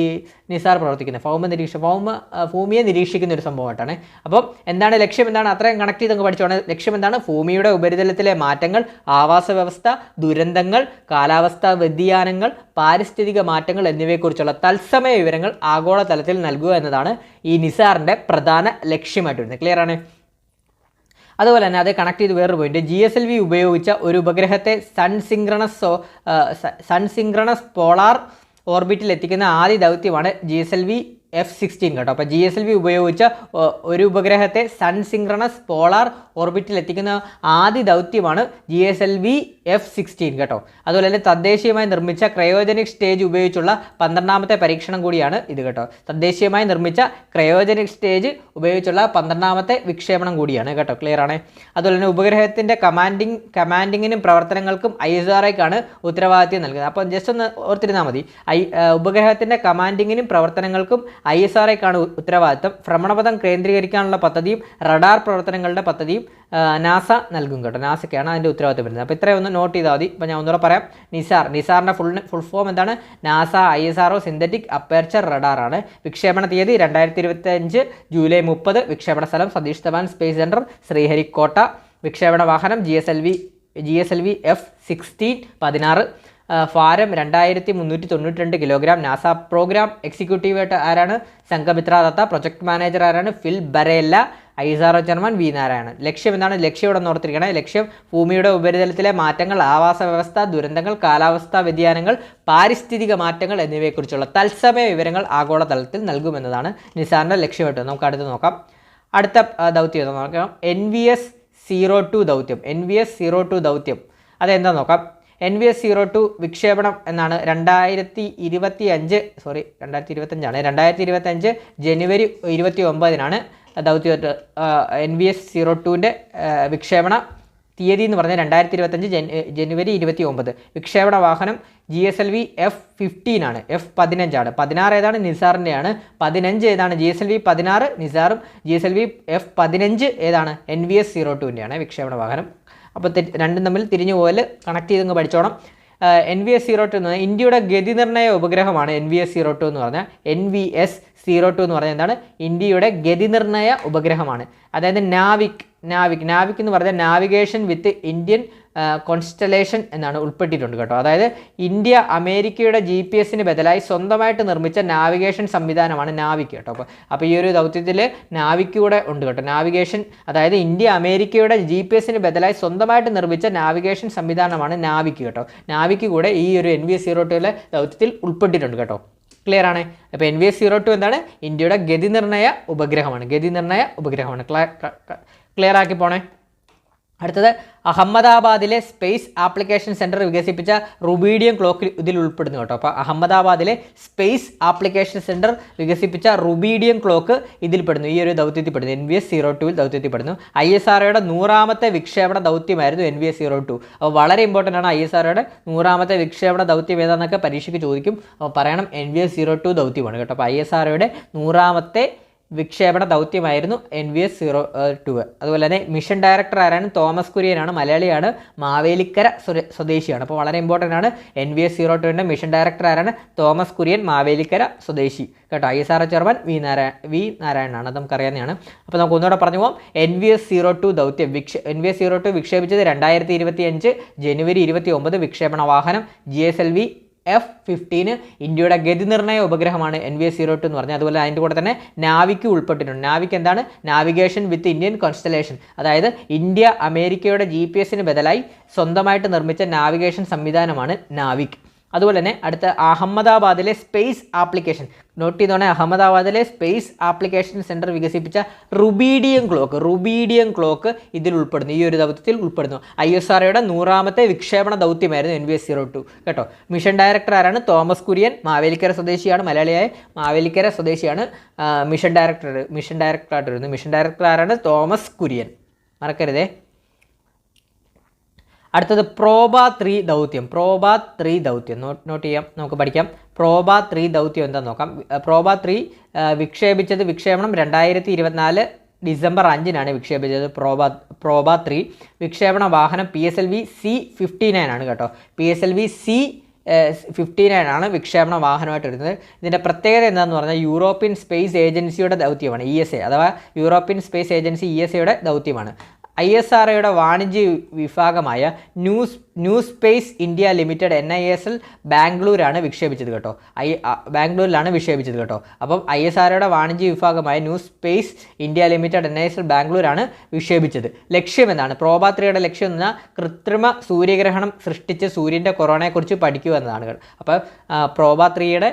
നിസാർ പ്രവർത്തിക്കുന്നത്. ഭൗമ നിരീക്ഷ ഭൗമ ഭൂമിയെ നിരീക്ഷിക്കുന്ന ഒരു സംഭവമായിട്ടാണ്. അപ്പം എന്താണ് ലക്ഷ്യം? എന്താണ്? അത്രയും കണക്ട് ചെയ്ത് പഠിച്ചോണം. ലക്ഷ്യം എന്താണ്? ഭൂമിയുടെ ഉപരിതലത്തിലെ മാറ്റങ്ങൾ ആവാസ വ്യവസ്ഥ ദുരന്തങ്ങൾ കാലാവസ്ഥാ വ്യതിയാനങ്ങൾ പാരിസ്ഥിതിക മാറ്റങ്ങൾ എന്നിവയെക്കുറിച്ചുള്ള തത്സമയ വിവരങ്ങൾ ആഗോളതലത്തിൽ നൽകുക എന്നതാണ് ഈ നിസാറിന്റെ പ്രധാന ലക്ഷ്യമായിട്ട് വരുന്നത് ക്ലിയർ ആണ്? അതുപോലെ തന്നെ അത് കണക്ട് ചെയ്ത് വേറൊരു point G S L V ഉപയോഗിച്ച ഒരു ഉപഗ്രഹത്തെ സൺ സിങ്ക്രണസ് സൺ പോളാർ ഓർബിറ്റിൽ എത്തിക്കുന്ന ആദ്യ ദൗത്യമാണ് G S L V F sixteen കേട്ടോ. അപ്പോൾ ജി എസ് എൽ വി ഉപയോഗിച്ച ഒരു ഉപഗ്രഹത്തെ സൺ പോളാർ ഓർബിറ്റിൽ എത്തിക്കുന്ന ആദ്യ ദൗത്യമാണ് G S L V F sixteen കേട്ടോ. അതുപോലെ തന്നെ തദ്ദേശീയമായി നിർമ്മിച്ച ക്രയോജനിക് സ്റ്റേജ് ഉപയോഗിച്ചുള്ള പന്ത്രണ്ടാമത്തെ പരീക്ഷണം കൂടിയാണ് ഇത് കേട്ടോ. തദ്ദേശീയമായി നിർമ്മിച്ച ക്രയോജനിക് സ്റ്റേജ് ഉപയോഗിച്ചുള്ള പന്ത്രണ്ടാമത്തെ വിക്ഷേപണം കൂടിയാണ് കേട്ടോ. ക്ലിയർ ആണ്? അതുപോലെ തന്നെ ഉപഗ്രഹത്തിന്റെ കമാൻഡിങ് കമാൻഡിങ്ങിനും പ്രവർത്തനങ്ങൾക്കും ഐ എസ് ആർ ഐക്കാണ് ഉത്തരവാദിത്വം നൽകുന്നത്. അപ്പോൾ ജസ്റ്റ് ഒന്ന് ഓർത്തിരുന്നാൽ മതി. ഐ ഉപഗ്രഹത്തിന്റെ കമാൻഡിങ്ങിനും പ്രവർത്തനങ്ങൾക്കും ഐ എസ് ആർ ഐക്കാണ് ഉത്തരവാദിത്തം ഭ്രമണപഥം കേന്ദ്രീകരിക്കാനുള്ള പദ്ധതിയും റഡാർ പ്രവർത്തനങ്ങളുടെ പദ്ധതിയും നാസ നൽകും കേട്ടോ. നാസയ്ക്കാണ് അതിന്റെ ഉത്തരവാദിത്തം വരുന്നത്. അപ്പോൾ ഇത്രയും ഒന്ന് നോട്ട് ചെയ്താൽ മതി. ഇപ്പോൾ ഞാൻ ഒന്നുകൂടെ പറയാം. നിസാർ. നിസാറിന്റെ ഫുൾ ഫുൾ ഫോം എന്താണ്? NASA I S R O synthetic aperture റഡാറാണ് വിക്ഷേപണ തീയതി രണ്ടായിരത്തി ഇരുപത്തഞ്ച് ജൂലൈ മുപ്പത്. വിക്ഷേപണ സ്ഥലം സതീഷ് ധവാൻ സ്പേസ് സെന്റർ ശ്രീഹരിക്കോട്ട. വിക്ഷേപണ വാഹനം G S L V G S L V F sixteen പതിനാറ്. ഫാരം രണ്ടായിരത്തി മുന്നൂറ്റി തൊണ്ണൂറ്റി രണ്ട് കിലോഗ്രാം നാസ പ്രോഗ്രാം എക്സിക്യൂട്ടീവായിട്ട് ആരാണ്? സംഘമിത്ര ദത്ത പ്രൊജക്ട് മാനേജർ ആരാണ്? Phil Barela I S R chairman V Narayanan. ലക്ഷ്യം എന്താണ്? ലക്ഷ്യം ഇവിടെ ഓർത്തിരിക്കണേ ലക്ഷ്യം ഭൂമിയുടെ ഉപരിതലത്തിലെ മാറ്റങ്ങൾ ആവാസ വ്യവസ്ഥ ദുരന്തങ്ങൾ കാലാവസ്ഥാ വ്യതിയാനങ്ങൾ പാരിസ്ഥിതിക മാറ്റങ്ങൾ എന്നിവയെക്കുറിച്ചുള്ള തത്സമയ വിവരങ്ങൾ ആഗോളതലത്തിൽ നൽകുമെന്നതാണ് നിസാറിന്റെ ലക്ഷ്യമായിട്ട് നമുക്ക് അടുത്ത് നോക്കാം. അടുത്ത ദൗത്യം നോക്കാം. N V S zero two ദൗത്യം. N V S zero two ദൗത്യം. അതെന്താ നോക്കാം? N V S zero two വിക്ഷേപണം എന്നാണ് രണ്ടായിരത്തി ഇരുപത്തി അഞ്ച് സോറി രണ്ടായിരത്തി ഇരുപത്തഞ്ചാണ് രണ്ടായിരത്തി ഇരുപത്തഞ്ച് ജനുവരി ഇരുപത്തി ഒമ്പതിനാണ് ദൗത്യ എൻ വി എസ് സീറോ ടുവിന്റെ വിക്ഷേപണ തീയതി എന്ന് പറഞ്ഞാൽ രണ്ടായിരത്തി ഇരുപത്തഞ്ച് ജനുവരി ഇരുപത്തി ഒമ്പത് വിക്ഷേപണ വാഹനം G S L V F fifteen ആണ്. എഫ് പതിനഞ്ചാണ്. പതിനാറ് ഏതാണ്? നിസാറിന്റെയാണ്. പതിനഞ്ച് ഏതാണ്? ജി എസ് എൽ വി പതിനാറ് നിസാറും G S L V F പതിനഞ്ച് ഏതാണ്? എൻ വി എസ് സീറോ ടുവിന്റെയാണ് വിക്ഷേപണ വാഹനം. അപ്പോൾ രണ്ടും തമ്മിൽ തിരിഞ്ഞു പോകൽ കണക്ട് ചെയ്തങ്ങ് പഠിച്ചോണം. N V S zero two എന്ന് പറഞ്ഞാൽ ഇന്ത്യയുടെ ഗതി നിർണയ ഉപഗ്രഹമാണ് N V S zero two എന്ന് പറഞ്ഞാൽ N V S zero two എന്ന് പറഞ്ഞാൽ എന്താണ്? ഇന്ത്യയുടെ ഗതി നിർണയ ഉപഗ്രഹമാണ്. അതായത് നാവിക് നാവിക് നാവിക് എന്ന് പറഞ്ഞാൽ നാവിഗേഷൻ വിത്ത് ഇന്ത്യൻ കോൺസ്റ്റലേഷൻ എന്നാണ് ഉൾപ്പെട്ടിട്ടുണ്ട് കേട്ടോ. അതായത് ഇന്ത്യ അമേരിക്കയുടെ ജി പി എസിന് ബദലായി സ്വന്തമായിട്ട് നിർമ്മിച്ച നാവിഗേഷൻ സംവിധാനമാണ് നാവിക് കേട്ടോ. അപ്പോൾ അപ്പോൾ ഈ ഒരു ദൗത്യത്തിൽ നാവിക് കൂടെ ഉണ്ട് കേട്ടോ. നാവിഗേഷൻ അതായത് ഇന്ത്യ അമേരിക്കയുടെ ജി പി എസിന് ബദലായി സ്വന്തമായിട്ട് നിർമ്മിച്ച നാവിഗേഷൻ സംവിധാനമാണ് നാവിക് കേട്ടോ. നാവിക് കൂടെ ഈ ഒരു എൻ വി എസ് സീറോ ടുവിലെ ദൗത്യത്തിൽ ഉൾപ്പെട്ടിട്ടുണ്ട് കേട്ടോ. ക്ലിയർ ആണ്? അപ്പോൾ N V S zero two എന്താണ്? ഇന്ത്യയുടെ ഗതി നിർണയ ഉപഗ്രഹമാണ്. ഗതി നിർണയ ഉപഗ്രഹമാണ് ക്ലിയർ ആക്കി പോണേ? അടുത്തത് അഹമ്മദാബാദിലെ സ്പേസ് ആപ്ലിക്കേഷൻ സെന്റർ വികസിപ്പിച്ച റുബീഡിയം ക്ലോക്ക് ഇതിൽ ഉൾപ്പെടുന്നു കേട്ടോ. അപ്പോൾ അഹമ്മദാബാദിലെ സ്പേസ് ആപ്ലിക്കേഷൻ സെന്റർ വികസിപ്പിച്ച റുബീഡിയം ക്ലോക്ക് ഇതിൽപ്പെടുന്നു ഈ ഒരു ദൗത്യത്തിൽ പെടുന്നു. എൻ വി എസ് സീറോ ടുവിൽ ദൗത്യത്തിൽ പെടുന്നു. ഐ എസ് ആർഒയുടെ നൂറാമത്തെ വിക്ഷേപണ ദൗത്യമായിരുന്നു N V S zero two അപ്പോൾ വളരെ ഇമ്പോർട്ടന്റ് ആണ് ഐ എസ് ആർഒയുടെ നൂറാമത്തെ വിക്ഷേപണ ദൗത്യം ഏതാണെന്നൊക്കെ പരീക്ഷയ്ക്ക് ചോദിക്കും. അപ്പോൾ പറയണം N V S zero two ദൗത്യമാണ് കേട്ടോ. അപ്പോൾ ഐ എസ് ആർഒയുടെ നൂറാമത്തെ വിക്ഷേപണ ദൗത്യമായിരുന്നു N V S zero two അതുപോലെ തന്നെ മിഷൻ ഡയറക്ടർ ആരാണ്? തോമസ് കുര്യനാണ്. മലയാളിയാണ്. മാവേലിക്കര സ്വദേശിയാണ്. അപ്പോൾ വളരെ ഇമ്പോർട്ടന്റ് ആണ്. എൻ വി എസ് സീറോ ടുവിന്റെ മിഷൻ ഡയറക്ടർ ആരാണ്? തോമസ് കുര്യൻ മാവേലിക്കര സ്വദേശി. കേട്ടോ? I S R chairman V Narayana V നാരായണനാണ്. അത് നമുക്കറിയാവുന്നതാണ്. അപ്പോൾ നമുക്ക് ഒന്നുകൂടെ പറഞ്ഞു പോകാം N V S zero two ദൗത്യം. വിക്ഷ N V S zero two വിക്ഷേപിച്ചത് രണ്ടായിരത്തി ഇരുപത്തി അഞ്ച് ജനുവരി ഇരുപത്തി ഒമ്പത് വിക്ഷേപണ വാഹനം G S L V F fifteen ഇന്ത്യയുടെ ഗതിനിർണയ ഉപഗ്രഹമാണ് N V S zero two എന്ന് പറഞ്ഞാൽ അതുപോലെ അതിന്റെ കൂടെ തന്നെ നാവിക്ക് ഉൾപ്പെട്ടിട്ടുണ്ട്. നാവിക്ക് എന്താണ്? നാവിഗേഷൻ വിത്ത് ഇന്ത്യൻ കോൺസ്റ്റലേഷൻ അതായത് ഇന്ത്യ അമേരിക്കയുടെ ജി പി എസിന് ബദലായി സ്വന്തമായിട്ട് നിർമ്മിച്ച നാവിഗേഷൻ സംവിധാനമാണ് നാവിക്. അതുപോലെ തന്നെ അടുത്ത അഹമ്മദാബാദിലെ സ്പേസ് ആപ്ലിക്കേഷൻ. നോട്ട് ചെയ്തോണേ അഹമ്മദാബാദിലെ സ്പേസ് ആപ്ലിക്കേഷൻ സെന്റർ വികസിപ്പിച്ച റുബീഡിയം ക്ലോക്ക്. റുബീഡിയം ക്ലോക്ക് ഇതിൽ ഉൾപ്പെടുന്നു. ഈ ഒരു ദൗത്യത്തിൽ ഉൾപ്പെടുന്നു. ഐ എസ് ആർഒയുടെ നൂറാമത്തെ വിക്ഷേപണ ദൗത്യമായിരുന്നു N V S zero two. കേട്ടോ മിഷൻ ഡയറക്ടർ ആരാണ്? തോമസ് കുര്യൻ മാവേലിക്കര സ്വദേശിയാണ് മലയാളിയായ മാവേലിക്കര സ്വദേശിയാണ് മിഷൻ ഡയറക്ടർ മിഷൻ ഡയറക്ടറായിട്ട് വരുന്നത് മിഷൻ ഡയറക്ടർ ആരാണ്? തോമസ് കുര്യൻ. മറക്കരുതേ. അടുത്തത് പ്രോബ ത്രീ ദൗത്യം. പ്രോബ ത്രീ ദൗത്യം. നോട്ട് ചെയ്യാം. നമുക്ക് പഠിക്കാം. പ്രോബ ത്രീ ദൗത്യം എന്താണെന്ന് നോക്കാം. പ്രോബ ത്രീ വിക്ഷേപിച്ചത് വിക്ഷേപണം രണ്ടായിരത്തി ഇരുപത്തിനാല് ഡിസംബർ അഞ്ചിനാണ് വിക്ഷേപിച്ചത് പ്രോബ പ്രോബ ത്രീ. വിക്ഷേപണ വാഹനം P S L V C fifty nine ആണ് കേട്ടോ. P S L V C fifty nine ആണ് വിക്ഷേപണ വാഹനമായിട്ട് വരുന്നത്. ഇതിന്റെ പ്രത്യേകത എന്താണെന്ന് പറഞ്ഞാൽ യൂറോപ്യൻ സ്പേസ് ഏജൻസിയുടെ ദൗത്യമാണ് ഇ എസ് എ അഥവാ European space agency E S എയുടെ ദൗത്യമാണ്. ഐ എസ് ആർ ഒയുടെ വാണിജ്യ വിഭാഗമായ news new space India limited N I S L ബാംഗ്ലൂരാണ് വിക്ഷേപിച്ചത് കേട്ടോ. ഐ ബാംഗ്ലൂരിലാണ് വിക്ഷേപിച്ചത് കേട്ടോ. അപ്പം ഐ എസ് ആർ ഒയുടെ വാണിജ്യ വിഭാഗമായ new space India limited N I S L ബാംഗ്ലൂരാണ് വിക്ഷേപിച്ചത്. ലക്ഷ്യം എന്താണ് പ്രോബാത്രിയുടെ ലക്ഷ്യം എന്ന് പറഞ്ഞാൽ കൃത്രിമ സൂര്യഗ്രഹണം സൃഷ്ടിച്ച് സൂര്യന്റെ കൊറോണയെക്കുറിച്ച് പഠിക്കുക എന്നതാണ്. അപ്പോൾ പ്രോബാത്രിയുടെ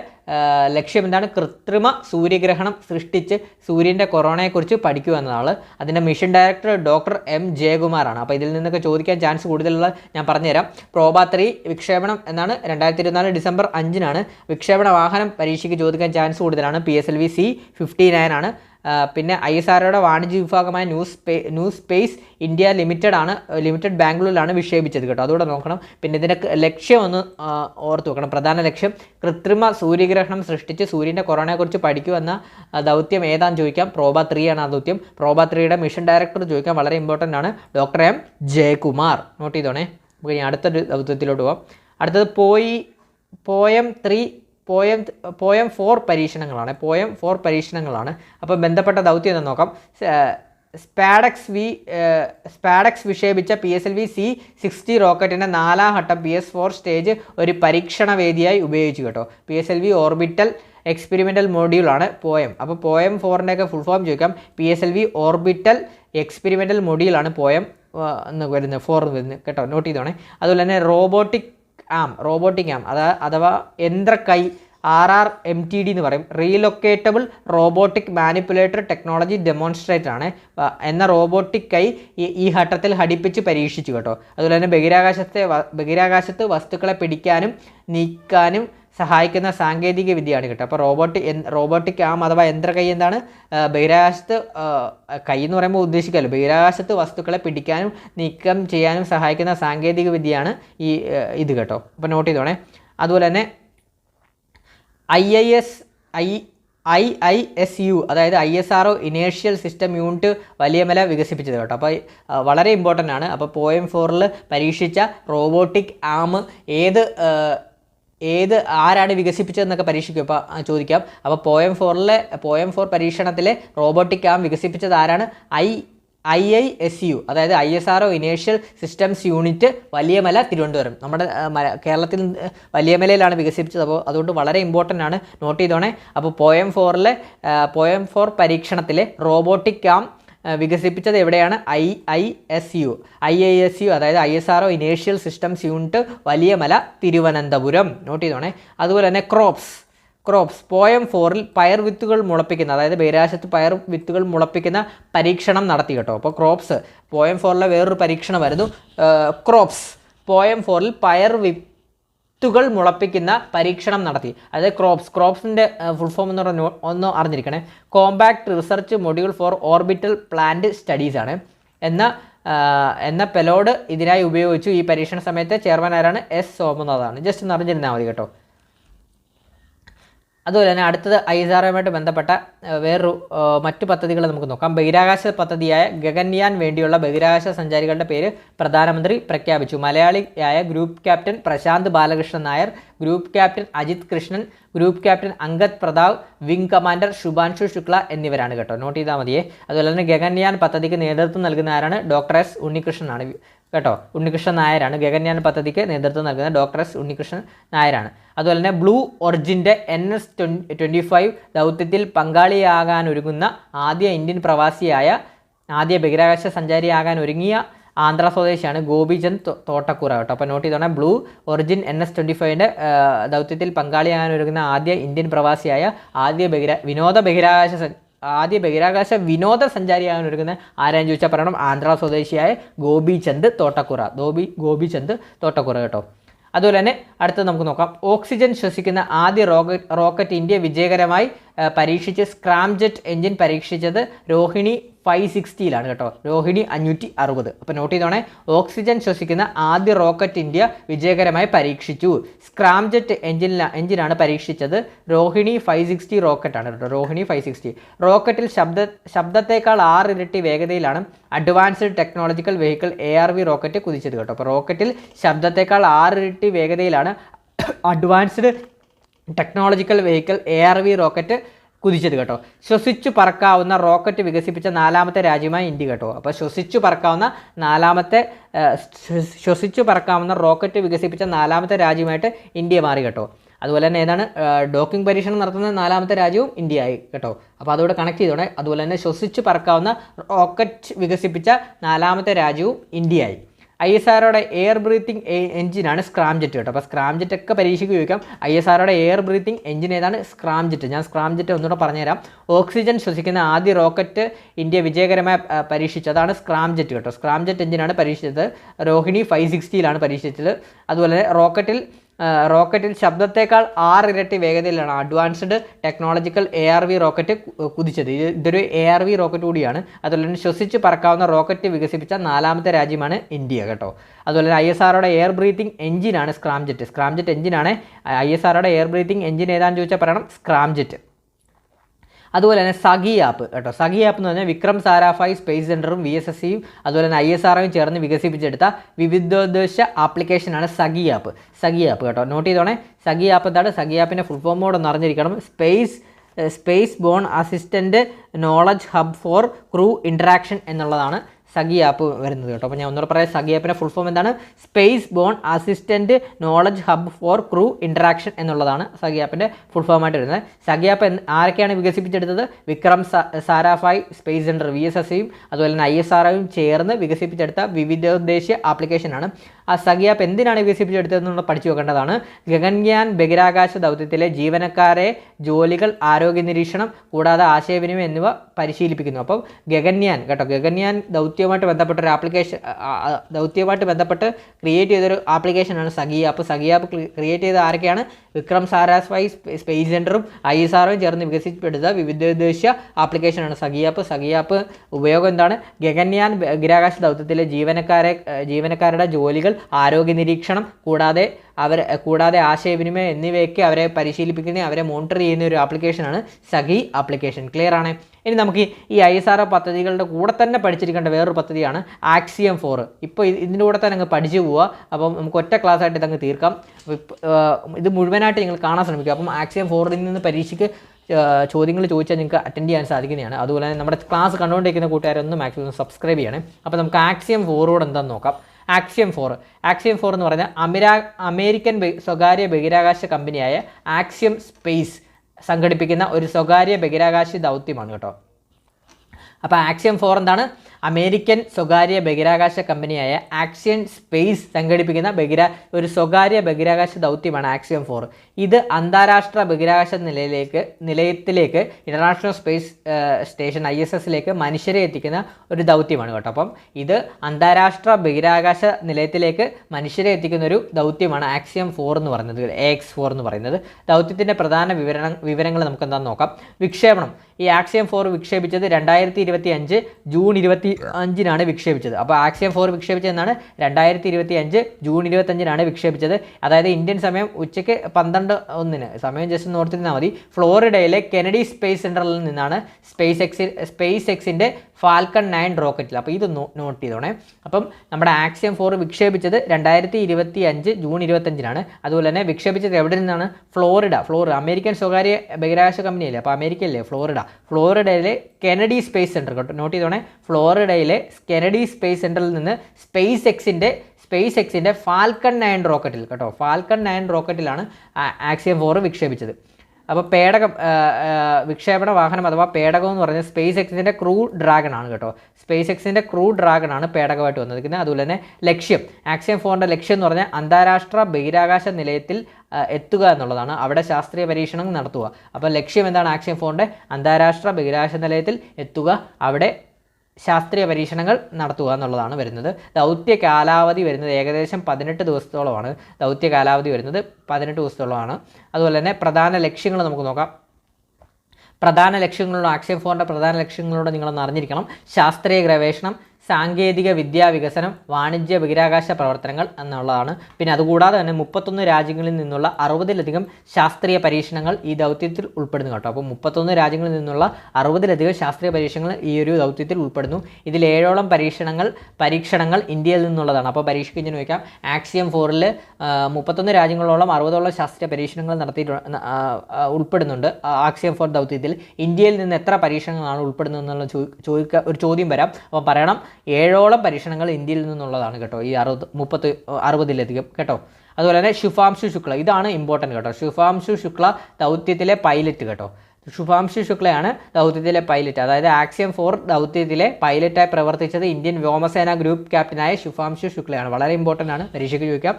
ലക്ഷ്യം എന്താണ്? കൃത്രിമ സൂര്യഗ്രഹണം സൃഷ്ടിച്ച് സൂര്യന്റെ കൊറോണയെക്കുറിച്ച് പഠിക്കുക എന്നതാണ്. അതിന്റെ മിഷൻ ഡയറക്ടർ ഡോക്ടർ എം ജയകുമാറാണ്. അപ്പോൾ ഇതിൽ നിന്നൊക്കെ ചോദിക്കാൻ ചാൻസ് കൂടുതലുള്ള ഞാൻ പറഞ്ഞുതരാം. പ്രോബ ത്രീ വിക്ഷേപണം എന്നാണ് രണ്ടായിരത്തി ഇരുപത്തിനാല് ഡിസംബർ അഞ്ചിനാണ്. വിക്ഷേപണ വാഹനം പരീക്ഷയ്ക്ക് ചോദിക്കാൻ ചാൻസ് കൂടുതലാണ്. P S L V C fifty nine ആണ്. പിന്നെ ഐ എസ് ആർഒയുടെ വാണിജ്യ വിഭാഗമായ news space new space India limited ആണ് ലിമിറ്റഡ് ബാംഗ്ലൂരിലാണ് വിക്ഷേപിച്ചത് കേട്ടോ. അതുകൂടെ നോക്കണം. പിന്നെ ഇതിന്റെ ലക്ഷ്യം ഒന്ന് ഓർത്ത് വെക്കണം. പ്രധാന ലക്ഷ്യം കൃത്രിമ സൂര്യഗ്രഹണം സൃഷ്ടിച്ച് സൂര്യന്റെ കൊറോണയെക്കുറിച്ച് പഠിക്കുമെന്ന ദൗത്യം ഏതാണെന്ന് ചോദിക്കാം. പ്രോബ ത്രീ ആണ് ആ ദൗത്യം. പ്രോബ ത്രീയുടെ മിഷൻ ഡയറക്ടർ ചോദിക്കാൻ വളരെ ഇമ്പോർട്ടന്റ് ആണ്. Doctor M Jayakumar. നോട്ട് ചെയ്തോണേ. നമുക്ക് ഇനി അടുത്തൊരു ദൗത്യത്തിലോട്ട് പോകാം അടുത്തത് പോയി POEM three POEM POEM four പരീക്ഷണങ്ങളാണ്. POEM four പരീക്ഷണങ്ങളാണ്. അപ്പോൾ ബന്ധപ്പെട്ട ദൗത്യം എന്ന് നോക്കാം. SpaDeX V SpaDeX വിക്ഷേപിച്ച P S L V C sixty റോക്കറ്റിന്റെ നാലാം ഘട്ടം പി എസ് ഫോർ സ്റ്റേജ് ഒരു പരീക്ഷണ വേദിയായി ഉപയോഗിച്ചു കേട്ടോ. P S L V orbital experimental മൊഡ്യൂളാണ് POEM അപ്പോൾ പോയം ഫോറിന്റെയൊക്കെ ഫുൾ ഫോം ചോദിക്കാം. P S L V orbital experimental മൊഡ്യൂളാണ് POEM എന്ന് വരുന്നത് ഫോർ വരുന്നത്. കേട്ടോ നോട്ട് ചെയ്തോണേ. അതുപോലെ തന്നെ റോബോട്ടിക് ആം റോബോട്ടിക് ആം. അതാ അഥവാ യന്ത്രക്കൈ R R M T D എന്ന് പറയും. Relocatable robotic manipulator technology demonstrator ആണ്. എന്ന റോബോട്ടിക് കൈ ഈ- ഘട്ടത്തിൽ ഘടിപ്പിച്ച് പരീക്ഷിച്ചു കേട്ടോ. അതുപോലെ തന്നെ ബഹിരാകാശത്തെ ബഹിരാകാശത്ത് വസ്തുക്കളെ പിടിക്കാനും നീക്കാനും സഹായിക്കുന്ന സാങ്കേതിക വിദ്യയാണ് കേട്ടോ. അപ്പോൾ റോബോട്ട് റോബോട്ടിക് ആം അഥവാ യന്ത്ര കൈ എന്താണ്? ബഹിരാകാശത്ത് കൈ എന്ന് പറയുമ്പോൾ ഉദ്ദേശിക്കല്ലോ ബഹിരാകാശത്ത് വസ്തുക്കളെ പിടിക്കാനും നീക്കം ചെയ്യാനും സഹായിക്കുന്ന സാങ്കേതിക വിദ്യയാണ് ഈ ഇത് കേട്ടോ. അപ്പോൾ നോട്ട് ചെയ്തോണേ. അതുപോലെ തന്നെ I I S I I I S U അതായത് I S R O inertial system unit Valiyamala വികസിപ്പിച്ചത് കേട്ടോ. അപ്പോൾ വളരെ ഇമ്പോർട്ടന്റ് ആണ്. അപ്പോൾ പോയം ഫോറിൽ പരീക്ഷിച്ച റോബോട്ടിക് ആം ഏത് ഏത് ആരാണ് വികസിപ്പിച്ചതെന്നൊക്കെ പരീക്ഷിക്കും. അപ്പോൾ ചോദിക്കാം. അപ്പോൾ പോയം ഫോറിലെ പോയം ഫോർ പരീക്ഷണത്തിലെ റോബോട്ടിക് ആം വികസിപ്പിച്ചത് ആരാണ്? I I I S U അതായത് I S R O inertial systems unit Valiyamala Thiruvananthapuram. നമ്മുടെ കേരളത്തിൽ വലിയമലയിലാണ് വികസിപ്പിച്ചത്. അപ്പോൾ അതുകൊണ്ട് വളരെ ഇമ്പോർട്ടന്റ് ആണ്. നോട്ട് ചെയ്തോണേ. അപ്പോൾ പോയം ഫോറിലെ പോയം ഫോർ പരീക്ഷണത്തിലെ റോബോട്ടിക് ആ, വികസിപ്പിച്ചത് എവിടെയാണ്? I I S U. I I S U അതായത് I S R O inertial systems unit Valiyamala Thiruvananthapuram. Note ചെയ്തോണേ. അതുപോലെ തന്നെ ക്രോപ്സ് ക്രോപ്സ് പോയം ഫോറിൽ പയർ വിത്തുകൾ മുളപ്പിക്കുന്ന അതായത് ബഹിരാശത്ത് പയർ വിത്തുകൾ മുളപ്പിക്കുന്ന പരീക്ഷണം നടത്തി കേട്ടോ. അപ്പോൾ ക്രോപ്സ് പോയം ഫോറിലെ വേറൊരു പരീക്ഷണമായിരുന്നു ക്രോപ്സ് പോയം ഫോറിൽ പയർ വിത്തുകൾ മുളപ്പിക്കുന്ന പരീക്ഷണം നടത്തി. അതായത് ക്രോപ്സ് ക്രോപ്സിന്റെ ഫുൾ ഫോം എന്ന് പറഞ്ഞാൽ ഒന്ന് അറിഞ്ഞിരിക്കണേ. Compact research module for orbital plant studies ആണ്. എന്ന എന്ന പെലോഡ് ഇതിനായി ഉപയോഗിച്ചു ഈ പരീക്ഷണ സമയത്തെ ചെയർമാൻ ആരാണ്? എസ് സോമനാഥാണ്. ജസ്റ്റ് ഒന്ന് അറിഞ്ഞിരുന്നാൽ മതി കേട്ടോ. അതുപോലെ തന്നെ അടുത്തത് ഐ എസ് ആറുമായിട്ട് ബന്ധപ്പെട്ട വേറൊരു മറ്റു പദ്ധതികൾ നമുക്ക് നോക്കാം. ബഹിരാകാശ പദ്ധതിയായ ഗഗൻയാൻ വേണ്ടിയുള്ള ബഹിരാകാശ സഞ്ചാരികളുടെ പേര് പ്രധാനമന്ത്രി പ്രഖ്യാപിച്ചു. മലയാളിയായ group captain Prashanth Balakrishnan Nair group captain Ajit Krishnan group captain Angad Pratap wing commander Shubhanshu Shukla എന്നിവരാണ് കേട്ടോ. നോട്ട് ചെയ്താൽ മതിയേ. അതുപോലെ തന്നെ ഗഗൻയാൻ പദ്ധതിക്ക് നേതൃത്വം നൽകുന്ന ആരാണ്? ഡോക്ടർ എസ് ഉണ്ണികൃഷ്ണനാണ്. കേട്ടോ? ഉണ്ണികൃഷ്ണൻ നായരാണ്. ഗഗൻയാൻ പദ്ധതിക്ക് നേതൃത്വം നൽകുന്ന ഡോക്ടർ എസ് ഉണ്ണികൃഷ്ണൻ നായരാണ്. അതുപോലെ തന്നെ ബ്ലൂ ഒറിജിന്റെ എൻ എസ് ട്വന്റി ഫൈവ് ദൗത്യത്തിൽ പങ്കാളിയാകാനൊരുങ്ങുന്ന ആദ്യ ഇന്ത്യൻ പ്രവാസിയായ ആദ്യ ബഹിരാകാശ സഞ്ചാരിയാകാൻ ഒരുങ്ങിയ ആന്ധ്ര സ്വദേശിയാണ് ഗോപിചന്ദ് തോട്ടക്കൂറ കേട്ടോ. അപ്പോൾ note ചെയ്തോണം blue origin N S twenty ഫൈവിന്റെ ദൗത്യത്തിൽ പങ്കാളിയാകാൻ ഒരുങ്ങുന്ന ആദ്യ ഇന്ത്യൻ പ്രവാസിയായ ആദ്യ ബഹിരാ വിനോദ ബഹിരാകാശ ആദ്യ ബഹിരാകാശ വിനോദ സഞ്ചാരിയാകാൻ ഒരുങ്ങുന്ന ആരാന്ന് ചോദിച്ചാൽ പറയണം ആന്ധ്ര സ്വദേശിയായ ഗോപിചന്ദ് തോട്ടക്കുറ. ഗോപി ഗോപിചന്ദ് തോട്ടക്കുറ കേട്ടോ. അതുപോലെ തന്നെ അടുത്തത് നമുക്ക് നോക്കാം. ഓക്സിജൻ ശ്വസിക്കുന്ന ആദ്യ റോക്കറ്റ് ഇന്ത്യ വിജയകരമായി പരീക്ഷിച്ച് സ്ക്രാംജെറ്റ് എഞ്ചിൻ പരീക്ഷിച്ചത് രോഹിണി ഫൈവ് സിക്സ്റ്റിയിലാണ് കേട്ടോ. രോഹിണി അഞ്ഞൂറ്റി അറുപത്. അപ്പോൾ നോട്ട് ചെയ്തോണേ ഓക്സിജൻ ശ്വസിക്കുന്ന ആദ്യ റോക്കറ്റ് ഇന്ത്യ വിജയകരമായി പരീക്ഷിച്ചു. സ്ക്രാംജെറ്റ് എഞ്ചിനില എഞ്ചിനാണ് പരീക്ഷിച്ചത് രോഹിണി ഫൈവ് സിക്സ്റ്റി റോക്കറ്റാണ് കേട്ടോ. രോഹിണി ഫൈവ് സിക്സ്റ്റി റോക്കറ്റിൽ ശബ്ദ ശബ്ദത്തേക്കാൾ ആറ് ഇരട്ടി വേഗതയിലാണ് advanced technological vehicle A R V rocket കുതിച്ചത് കേട്ടോ. അപ്പോൾ റോക്കറ്റിൽ ശബ്ദത്തേക്കാൾ ആറ് ഇരട്ടി വേഗതയിലാണ് advanced technological vehicle A R V rocket കുതിച്ചത് കേട്ടോ. ശ്വസിച്ചു പറക്കാവുന്ന റോക്കറ്റ് വികസിപ്പിച്ച നാലാമത്തെ രാജ്യമായി ഇന്ത്യ കേട്ടോ. അപ്പോൾ ശ്വസിച്ചു പറക്കാവുന്ന നാലാമത്തെ ശ്വസിച്ചു പറക്കാവുന്ന റോക്കറ്റ് വികസിപ്പിച്ച നാലാമത്തെ രാജ്യമായിട്ട് ഇന്ത്യ മാറി കേട്ടോ. അതുപോലെ തന്നെ ഏതാണ് ഡോക്കിംഗ് പരീക്ഷണം നടത്തുന്ന നാലാമത്തെ രാജ്യവും ഇന്ത്യ ആയി കേട്ടോ. അപ്പോൾ അതോടെ കണക്ട് ചെയ്തോടെ. അതുപോലെ തന്നെ ശ്വസിച്ചു പറക്കാവുന്ന റോക്കറ്റ് വികസിപ്പിച്ച നാലാമത്തെ രാജ്യവും ഇന്ത്യയായി. ഐ എസ് ആറോടെ എയർ ബ്രീത്തിങ് എഞ്ചിനാണ് സ്ക്രാം ജെറ്റ് കേട്ടോ. അപ്പോൾ സ്ക്രാം ജെറ്റ് ഒക്കെ പരീക്ഷയ്ക്ക് ഉപയോഗിക്കാം ഐ എസ് ആറോടെ എയർ ബ്രീത്തിങ് എഞ്ചിൻ ഏതാണ്? Scram jet. ഞാൻ സ്ക്രാം ജെറ്റ് ഒന്നുകൂടെ പറഞ്ഞുതരാം. ഓക്സിജൻ ശ്വസിക്കുന്ന ആദ്യ റോക്കറ്റ് ഇന്ത്യ വിജയകരമായി പരീക്ഷിച്ചു. അതാണ് സ്ക്രാം ജെറ്റ് കേട്ടോ. സ്ക്രാം ജെറ്റ് എഞ്ചിനാണ് പരീക്ഷിച്ചത്. രോഹിണി ഫൈവ് സിക്സ്റ്റിയിലാണ് പരീക്ഷിച്ചത്. അതുപോലെ റോക്കറ്റിൽ റോക്കറ്റിൽ ശബ്ദത്തേക്കാൾ ആറ് ഇരട്ടി വേഗതയിലാണ് advanced technological A R V rocket കുതിച്ചത്. ഇത് ഇതൊരു എ ആർ വി റോക്കറ്റ് കൂടിയാണ്. അതുപോലെ തന്നെ ശ്വസിച്ച് പറക്കാവുന്ന റോക്കറ്റ് വികസിപ്പിച്ച നാലാമത്തെ രാജ്യമാണ് ഇന്ത്യ കേട്ടോ. അതുപോലെ തന്നെ ഐ എസ് ആറോടെ എയർ ബ്രീത്തിങ് എഞ്ചിനാണ് സ്ക്രാംജെറ്റ്. സ്ക്രാംജെറ്റ് സ്ക്രാം ജെറ്റ് എഞ്ചിനാണ് ഐ എസ് ആറോടെ എയർ ബ്രീത്തിങ് എഞ്ചിൻ ഏതാണെന്ന് ചോദിച്ചാൽ പറയണം. സ്ക്രാം ജെറ്റ് അതുപോലെ തന്നെ സഖി ആപ്പ് കേട്ടോ. സഖി ആപ്പ് എന്ന് പറഞ്ഞാൽ വിക്രം സാരാഫായി സ്പേസ് സെന്ററും വി എസ് എസ് സിയും അതുപോലെ തന്നെ ഐ എസ് ആർഒയും ചേർന്ന് വികസിപ്പിച്ചെടുത്ത വിവിധോദ്ദേശ ആപ്ലിക്കേഷനാണ് സഖി ആപ്പ്. സഖി ആപ്പ് കേട്ടോ. നോട്ട് ചെയ്തോണേ സഖി ആപ്പ് എന്താണ്? സഖി ആപ്പിന്റെ ഫുൾ ഫോം മോഡ് ഒന്ന് അറിഞ്ഞിരിക്കണം. Space space borne assistant knowledge hub for crew interaction എന്നുള്ളതാണ് സഗി ആപ്പ് വരുന്നത് കേട്ടോ. അപ്പോൾ ഞാൻ ഒന്നുകൂടെ പറയാം സഗി ആപ്പിന്റെ ഫുൾ ഫോം എന്താണ്? Space borne assistant knowledge hub for crew interaction എന്നുള്ളതാണ് സഗി ആപ്പിന്റെ ഫുൾ ഫോമായിട്ട് വരുന്നത്. സഗി ആപ്പ് ആരൊക്കെയാണ് വികസിപ്പിച്ചെടുത്തത്? Vikram Sarabhai space centre V S S സിയും അതുപോലെ തന്നെ ഐ എസ് ആർ ചേർന്ന് വികസിപ്പിച്ചെടുത്ത വിവിധോദ്ദേശീയ ആപ്ലിക്കേഷനാണ് ആ സഗി ആപ്പ് എന്തിനാണ് വികസിപ്പിച്ചെടുത്തതെന്നുള്ള പഠിച്ചു വെക്കേണ്ടതാണ് ഗഗൻയാൻ ബഹിരാകാശ ദൗത്യത്തിലെ ജീവനക്കാരെ ജോലികൾ ആരോഗ്യ നിരീക്ഷണം കൂടാതെ ആശയവിനിമയം എന്നിവ പരിശീലിപ്പിക്കുന്നു. അപ്പം ഗഗൻയാൻ കേട്ടോ ഗഗൻയാൻ ദൗത്യവുമായിട്ട് ബന്ധപ്പെട്ട ഒരു ആപ്ലിക്കേഷൻ ദൗത്യവുമായിട്ട് ബന്ധപ്പെട്ട് ക്രിയേറ്റ് ചെയ്തൊരു ആപ്ലിക്കേഷനാണ് Sakhi app Sakhi app create ചെയ്ത ആരൊക്കെയാണ്? വിക്രം സാരാസ്വായി സ്പേസ് സെന്ററും ഐ എസ് ആറും ചേർന്ന് വികസിപ്പിച്ചെടുത്ത വിവിധോദ്ദേശ ആപ്ലിക്കേഷനാണ് സഖിയാപ്പ് സഖിയാപ്പ് ഉപയോഗം എന്താണ്? ഗഗൻയാൻ ബഹിരാകാശ ദൗത്യത്തിലെ ജീവനക്കാരെ ജീവനക്കാരുടെ ജോലികൾ ആരോഗ്യ നിരീക്ഷണം കൂടാതെ അവർ കൂടാതെ ആശയവിനിമയം എന്നിവയൊക്കെ അവരെ പരിശീലിപ്പിക്കുന്ന അവരെ മോണിറ്റർ ചെയ്യുന്ന ഒരു ആപ്ലിക്കേഷനാണ് സഖി ആപ്ലിക്കേഷൻ ക്ലിയർ ആണ്? ഇനി നമുക്ക് ഈ- ഐ എസ് ആർ പദ്ധതികളുടെ കൂടെ തന്നെ പഠിച്ചിരിക്കേണ്ട വേറൊരു പദ്ധതിയാണ് ആക്സിയം ഫോർ ഇപ്പോൾ ഇതിന്റെ കൂടെ തന്നെ അങ്ങ് പഠിച്ചു പോവുക അപ്പം നമുക്ക് ഒറ്റ ക്ലാസ് ആയിട്ട് ഇതങ്ങ് തീർക്കാം. ഇത് ഇത് മുഴുവനായിട്ട് നിങ്ങൾ കാണാൻ ശ്രമിക്കുക. അപ്പം ആക്സിയം ഫോറിൽ നിന്ന് പരീക്ഷയ്ക്ക് ചോദ്യങ്ങൾ ചോദിച്ചാൽ നിങ്ങൾക്ക് അറ്റൻഡ് ചെയ്യാൻ സാധിക്കുന്നതാണ്. അതുപോലെ തന്നെ നമ്മുടെ ക്ലാസ് കണ്ടുകൊണ്ടിരിക്കുന്ന കൂട്ടുകാരൊന്ന് മാക്സിമം സബ്സ്ക്രൈബ് ചെയ്യണേ. അപ്പോൾ നമുക്ക് ആക്സിയം ഫോറോട് എന്താണെന്ന് നോക്കാം. ആക്സിയം ഫോർ ആക്സിയം ഫോർ എന്ന് പറഞ്ഞാൽ അമിരാ അമേരിക്കൻ സ്വകാര്യ ബഹിരാകാശ കമ്പനിയായ ആക്സിയം സ്പേസ് സംഘടിപ്പിക്കുന്ന ഒരു സ്വകാര്യ ബഹിരാകാശ ദൗത്യമാണ് കേട്ടോ. അപ്പോൾ ആക്സിയം ഫോർ എന്താണ്? അമേരിക്കൻ സ്വകാര്യ ബഹിരാകാശ കമ്പനിയായ ആക്സിയൻ സ്പേസ് സംഘടിപ്പിക്കുന്ന ബഹിരാ ഒരു സ്വകാര്യ ബഹിരാകാശ ദൗത്യമാണ് ആക്സിയം ഫോർ. ഇത് അന്താരാഷ്ട്ര ബഹിരാകാശ നിലയിലേക്ക് നിലയത്തിലേക്ക് international space station I S എസിലേക്ക് മനുഷ്യരെ എത്തിക്കുന്ന ഒരു ദൗത്യമാണ് കേട്ടോ. അപ്പം ഇത് അന്താരാഷ്ട്ര ബഹിരാകാശ നിലയത്തിലേക്ക് മനുഷ്യരെ എത്തിക്കുന്ന ഒരു ദൗത്യമാണ് ആക്സിയം ഫോർ എന്ന് പറയുന്നത് എക്സ് ഫോർ എന്ന് പറയുന്നത്. ദൗത്യത്തിന്റെ പ്രധാന വിവരണം വിവരങ്ങൾ നമുക്ക് എന്താണെന്ന് നോക്കാം. വിക്ഷേപണം. ഈ ആക്സിയം ഫോർ വിക്ഷേപിച്ചത് രണ്ടായിരത്തി ഇരുപത്തി അഞ്ച് ജൂൺ ഇരുപത്തി അഞ്ചിനാണ് വിക്ഷേപിച്ചത്. അപ്പോൾ ആക്സിയം ഫോർ വിക്ഷേപിച്ചത് എന്നാണ് രണ്ടായിരത്തി ഇരുപത്തി അഞ്ച് ജൂൺ ഇരുപത്തഞ്ചിനാണ് വിക്ഷേപിച്ചത്. അതായത് ഇന്ത്യൻ സമയം ഉച്ചയ്ക്ക് പന്ത്രണ്ട് ഒന്നിന്. സമയം ജസ്റ്റ് നോർത്തിരുന്നാൽ ഓർത്തിരുന്നാൽ മതി. ഫ്ലോറിഡയിലെ കെനഡി സ്പേസ് സെന്ററിൽ നിന്നാണ് സ്പേസ് എക്സ് സ്പേസ് എക്സിന്റെ ഫാൽക്കൺ നയൻ റോക്കറ്റിൽ അപ്പോൾ ഇത് നോട്ട് ചെയ്തോണേ. അപ്പം നമ്മുടെ ആക്സിയം ഫോർ വിക്ഷേപിച്ചത് രണ്ടായിരത്തി ഇരുപത്തി അഞ്ച് ജൂൺ ഇരുപത്തഞ്ചിനാണ് അതുപോലെ തന്നെ വിക്ഷേപിച്ചത് എവിടെ നിന്നാണ്? ഫ്ലോറിഡ ഫ്ലോറിഡ അമേരിക്കൻ സ്വകാര്യ ബഹിരാകാശ കമ്പനിയല്ലേ? അപ്പോൾ അമേരിക്കയിലെ ഫ്ലോറിഡ ഫ്ലോറിഡയിലെ കെനഡി സ്പേസ് സെന്റർ കേട്ടോ. നോട്ട് ചെയ്തോണേ. ഫ്ലോറിഡയിലെ കെനഡി സ്പേസ് സെന്ററിൽ നിന്ന് സ്പേസ് എക്സിന്റെ സ്പേസ് എക്സിന്റെ ഫാൽക്കൺ നയൻ റോക്കറ്റിൽ കേട്ടോ. ഫാൽക്കൺ നയൻ റോക്കറ്റിലാണ് ആക്സിയം ഫോർ വിക്ഷേപിച്ചത്. അപ്പോൾ പേടകം വിക്ഷേപണ വാഹനം അഥവാ പേടകം എന്ന് പറഞ്ഞാൽ സ്പേസ് എക്സിന്റെ ക്രൂ ഡ്രാഗൺ ആണ് കേട്ടോ. സ്പേസ് എക്സിന്റെ ക്രൂ ഡ്രാഗൺ ആണ് പേടകമായിട്ട് വന്നിരിക്കുന്നത് അതുപോലെ തന്നെ ലക്ഷ്യം. ആക്സിയം ഫോറിന്റെ ലക്ഷ്യം എന്ന് പറഞ്ഞാൽ അന്താരാഷ്ട്ര ബഹിരാകാശ നിലയത്തിൽ എത്തുക എന്നുള്ളതാണ്. അവിടെ ശാസ്ത്രീയ പരീക്ഷണം നടത്തുക. അപ്പോൾ ലക്ഷ്യം എന്താണ് ആക്സിയം ഫോറിന്റെ അന്താരാഷ്ട്ര ബഹിരാകാശ നിലയത്തിൽ എത്തുക. അവിടെ ശാസ്ത്രീയ പരീക്ഷണങ്ങൾ നടത്തുക എന്നുള്ളതാണ് വരുന്നത്. ദൗത്യ കാലാവധി വരുന്നത് ഏകദേശം പതിനെട്ട് ദിവസത്തോളമാണ്. ദൗത്യ കാലാവധി വരുന്നത് പതിനെട്ട് ദിവസത്തോളമാണ്. അതുപോലെ തന്നെ പ്രധാന ലക്ഷ്യങ്ങൾ നമുക്ക് നോക്കാം. പ്രധാന ലക്ഷ്യങ്ങളോട് ആക്ഷൻ പ്രധാന ലക്ഷ്യങ്ങളോട് നിങ്ങളൊന്ന് അറിഞ്ഞിരിക്കണം. ശാസ്ത്രീയ ഗവേഷണം സാങ്കേതിക വിദ്യാ വികസനം വാണിജ്യ ബഹിരാകാശ പ്രവർത്തനങ്ങൾ എന്നുള്ളതാണ്. പിന്നെ അതുകൂടാതെ തന്നെ മുപ്പത്തൊന്ന് രാജ്യങ്ങളിൽ നിന്നുള്ള അറുപതിലധികം ശാസ്ത്രീയ പരീക്ഷണങ്ങൾ ഈ ദൗത്യത്തിൽ ഉൾപ്പെടുന്നു കേട്ടോ. അപ്പോൾ മുപ്പത്തൊന്ന് രാജ്യങ്ങളിൽ നിന്നുള്ള അറുപതിലധികം ശാസ്ത്രീയ പരീക്ഷണങ്ങൾ ഈ ഒരു ദൗത്യത്തിൽ ഉൾപ്പെടുന്നു. ഇതിൽ ഏഴോളം പരീക്ഷണങ്ങൾ പരീക്ഷണങ്ങൾ ഇന്ത്യയിൽ നിന്നുള്ളതാണ്. അപ്പോൾ പരീക്ഷയ്ക്ക് ഇങ്ങനെ ചോദിക്കാം. ആക്സിയം ഫോറിൽ മുപ്പത്തൊന്ന് രാജ്യങ്ങളോളം അറുപതോളം ശാസ്ത്രീയ പരീക്ഷണങ്ങൾ നടത്തിയിട്ടുണ്ട് ഉൾപ്പെടുന്നുണ്ട്. ആക്സിയം ഫോർ ദൗത്യത്തിൽ ഇന്ത്യയിൽ നിന്ന് എത്ര പരീക്ഷണങ്ങളാണ് ഉൾപ്പെടുന്നത് എന്നുള്ള ചോദിക്കുക ഒരു ചോദ്യം വരാം. അപ്പോൾ പറയണം. ഏഴോളം പരീക്ഷണങ്ങൾ ഇന്ത്യയിൽ നിന്നുള്ളതാണ് കേട്ടോ. ഈ അറുപത് മുപ്പത്ത് അറുപതിലധികം കേട്ടോ. അതുപോലെ തന്നെ ശുഭാംശു ശുക്ല ഇതാണ് ഇമ്പോർട്ടന്റ് കേട്ടോ. ശുഭാംശു ശുക്ല ദൗത്യത്തിലെ പൈലറ്റ് കേട്ടോ. ശുഭാംശു ശുക്ലയാണ് ദൗത്യത്തിലെ പൈലറ്റ് അതായത് ആക്സിയം ഫോർ ദൗത്യത്തിലെ പൈലറ്റായി പ്രവർത്തിച്ചത് ഇന്ത്യൻ വ്യോമസേന ഗ്രൂപ്പ് ക്യാപ്റ്റനായ ശുഭാംശു ശുക്ലയാണ്. വളരെ ഇമ്പോർട്ടന്റ് ആണ് പരീക്ഷയ്ക്ക് ചോദിക്കാം.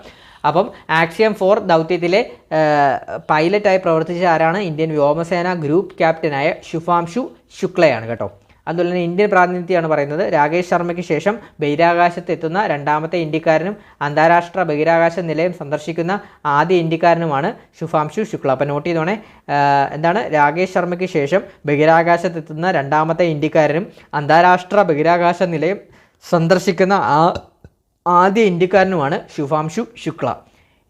അപ്പം ആക്സിയം ഫോർ ദൗത്യത്തിലെ പൈലറ്റായി പ്രവർത്തിച്ച ആരാണ്? ഇന്ത്യൻ വ്യോമസേന ഗ്രൂപ്പ് ക്യാപ്റ്റനായ ശുഭാംശു ശുക്ലയാണ് കേട്ടോ. അതുപോലെ തന്നെ ഇന്ത്യൻ പ്രാതിനിധ്യമാണ് പറയുന്നത്. രാകേഷ് ശർമ്മയ്ക്ക് ശേഷം ബഹിരാകാശത്ത് എത്തുന്ന രണ്ടാമത്തെ ഇന്ത്യക്കാരനും അന്താരാഷ്ട്ര ബഹിരാകാശ നിലയം സന്ദർശിക്കുന്ന ആദ്യ ഇന്ത്യക്കാരനുമാണ് ശുഭാംശു ശുക്ല. അപ്പം നോട്ട് ചെയ്തോണേ. എന്താണ്? രാകേഷ് ശർമ്മയ്ക്ക് ശേഷം ബഹിരാകാശത്ത് എത്തുന്ന രണ്ടാമത്തെ ഇന്ത്യക്കാരനും അന്താരാഷ്ട്ര ബഹിരാകാശ നിലയം സന്ദർശിക്കുന്ന ആ ആദ്യ ഇന്ത്യക്കാരനുമാണ് ശുഭാംശു ശുക്ല.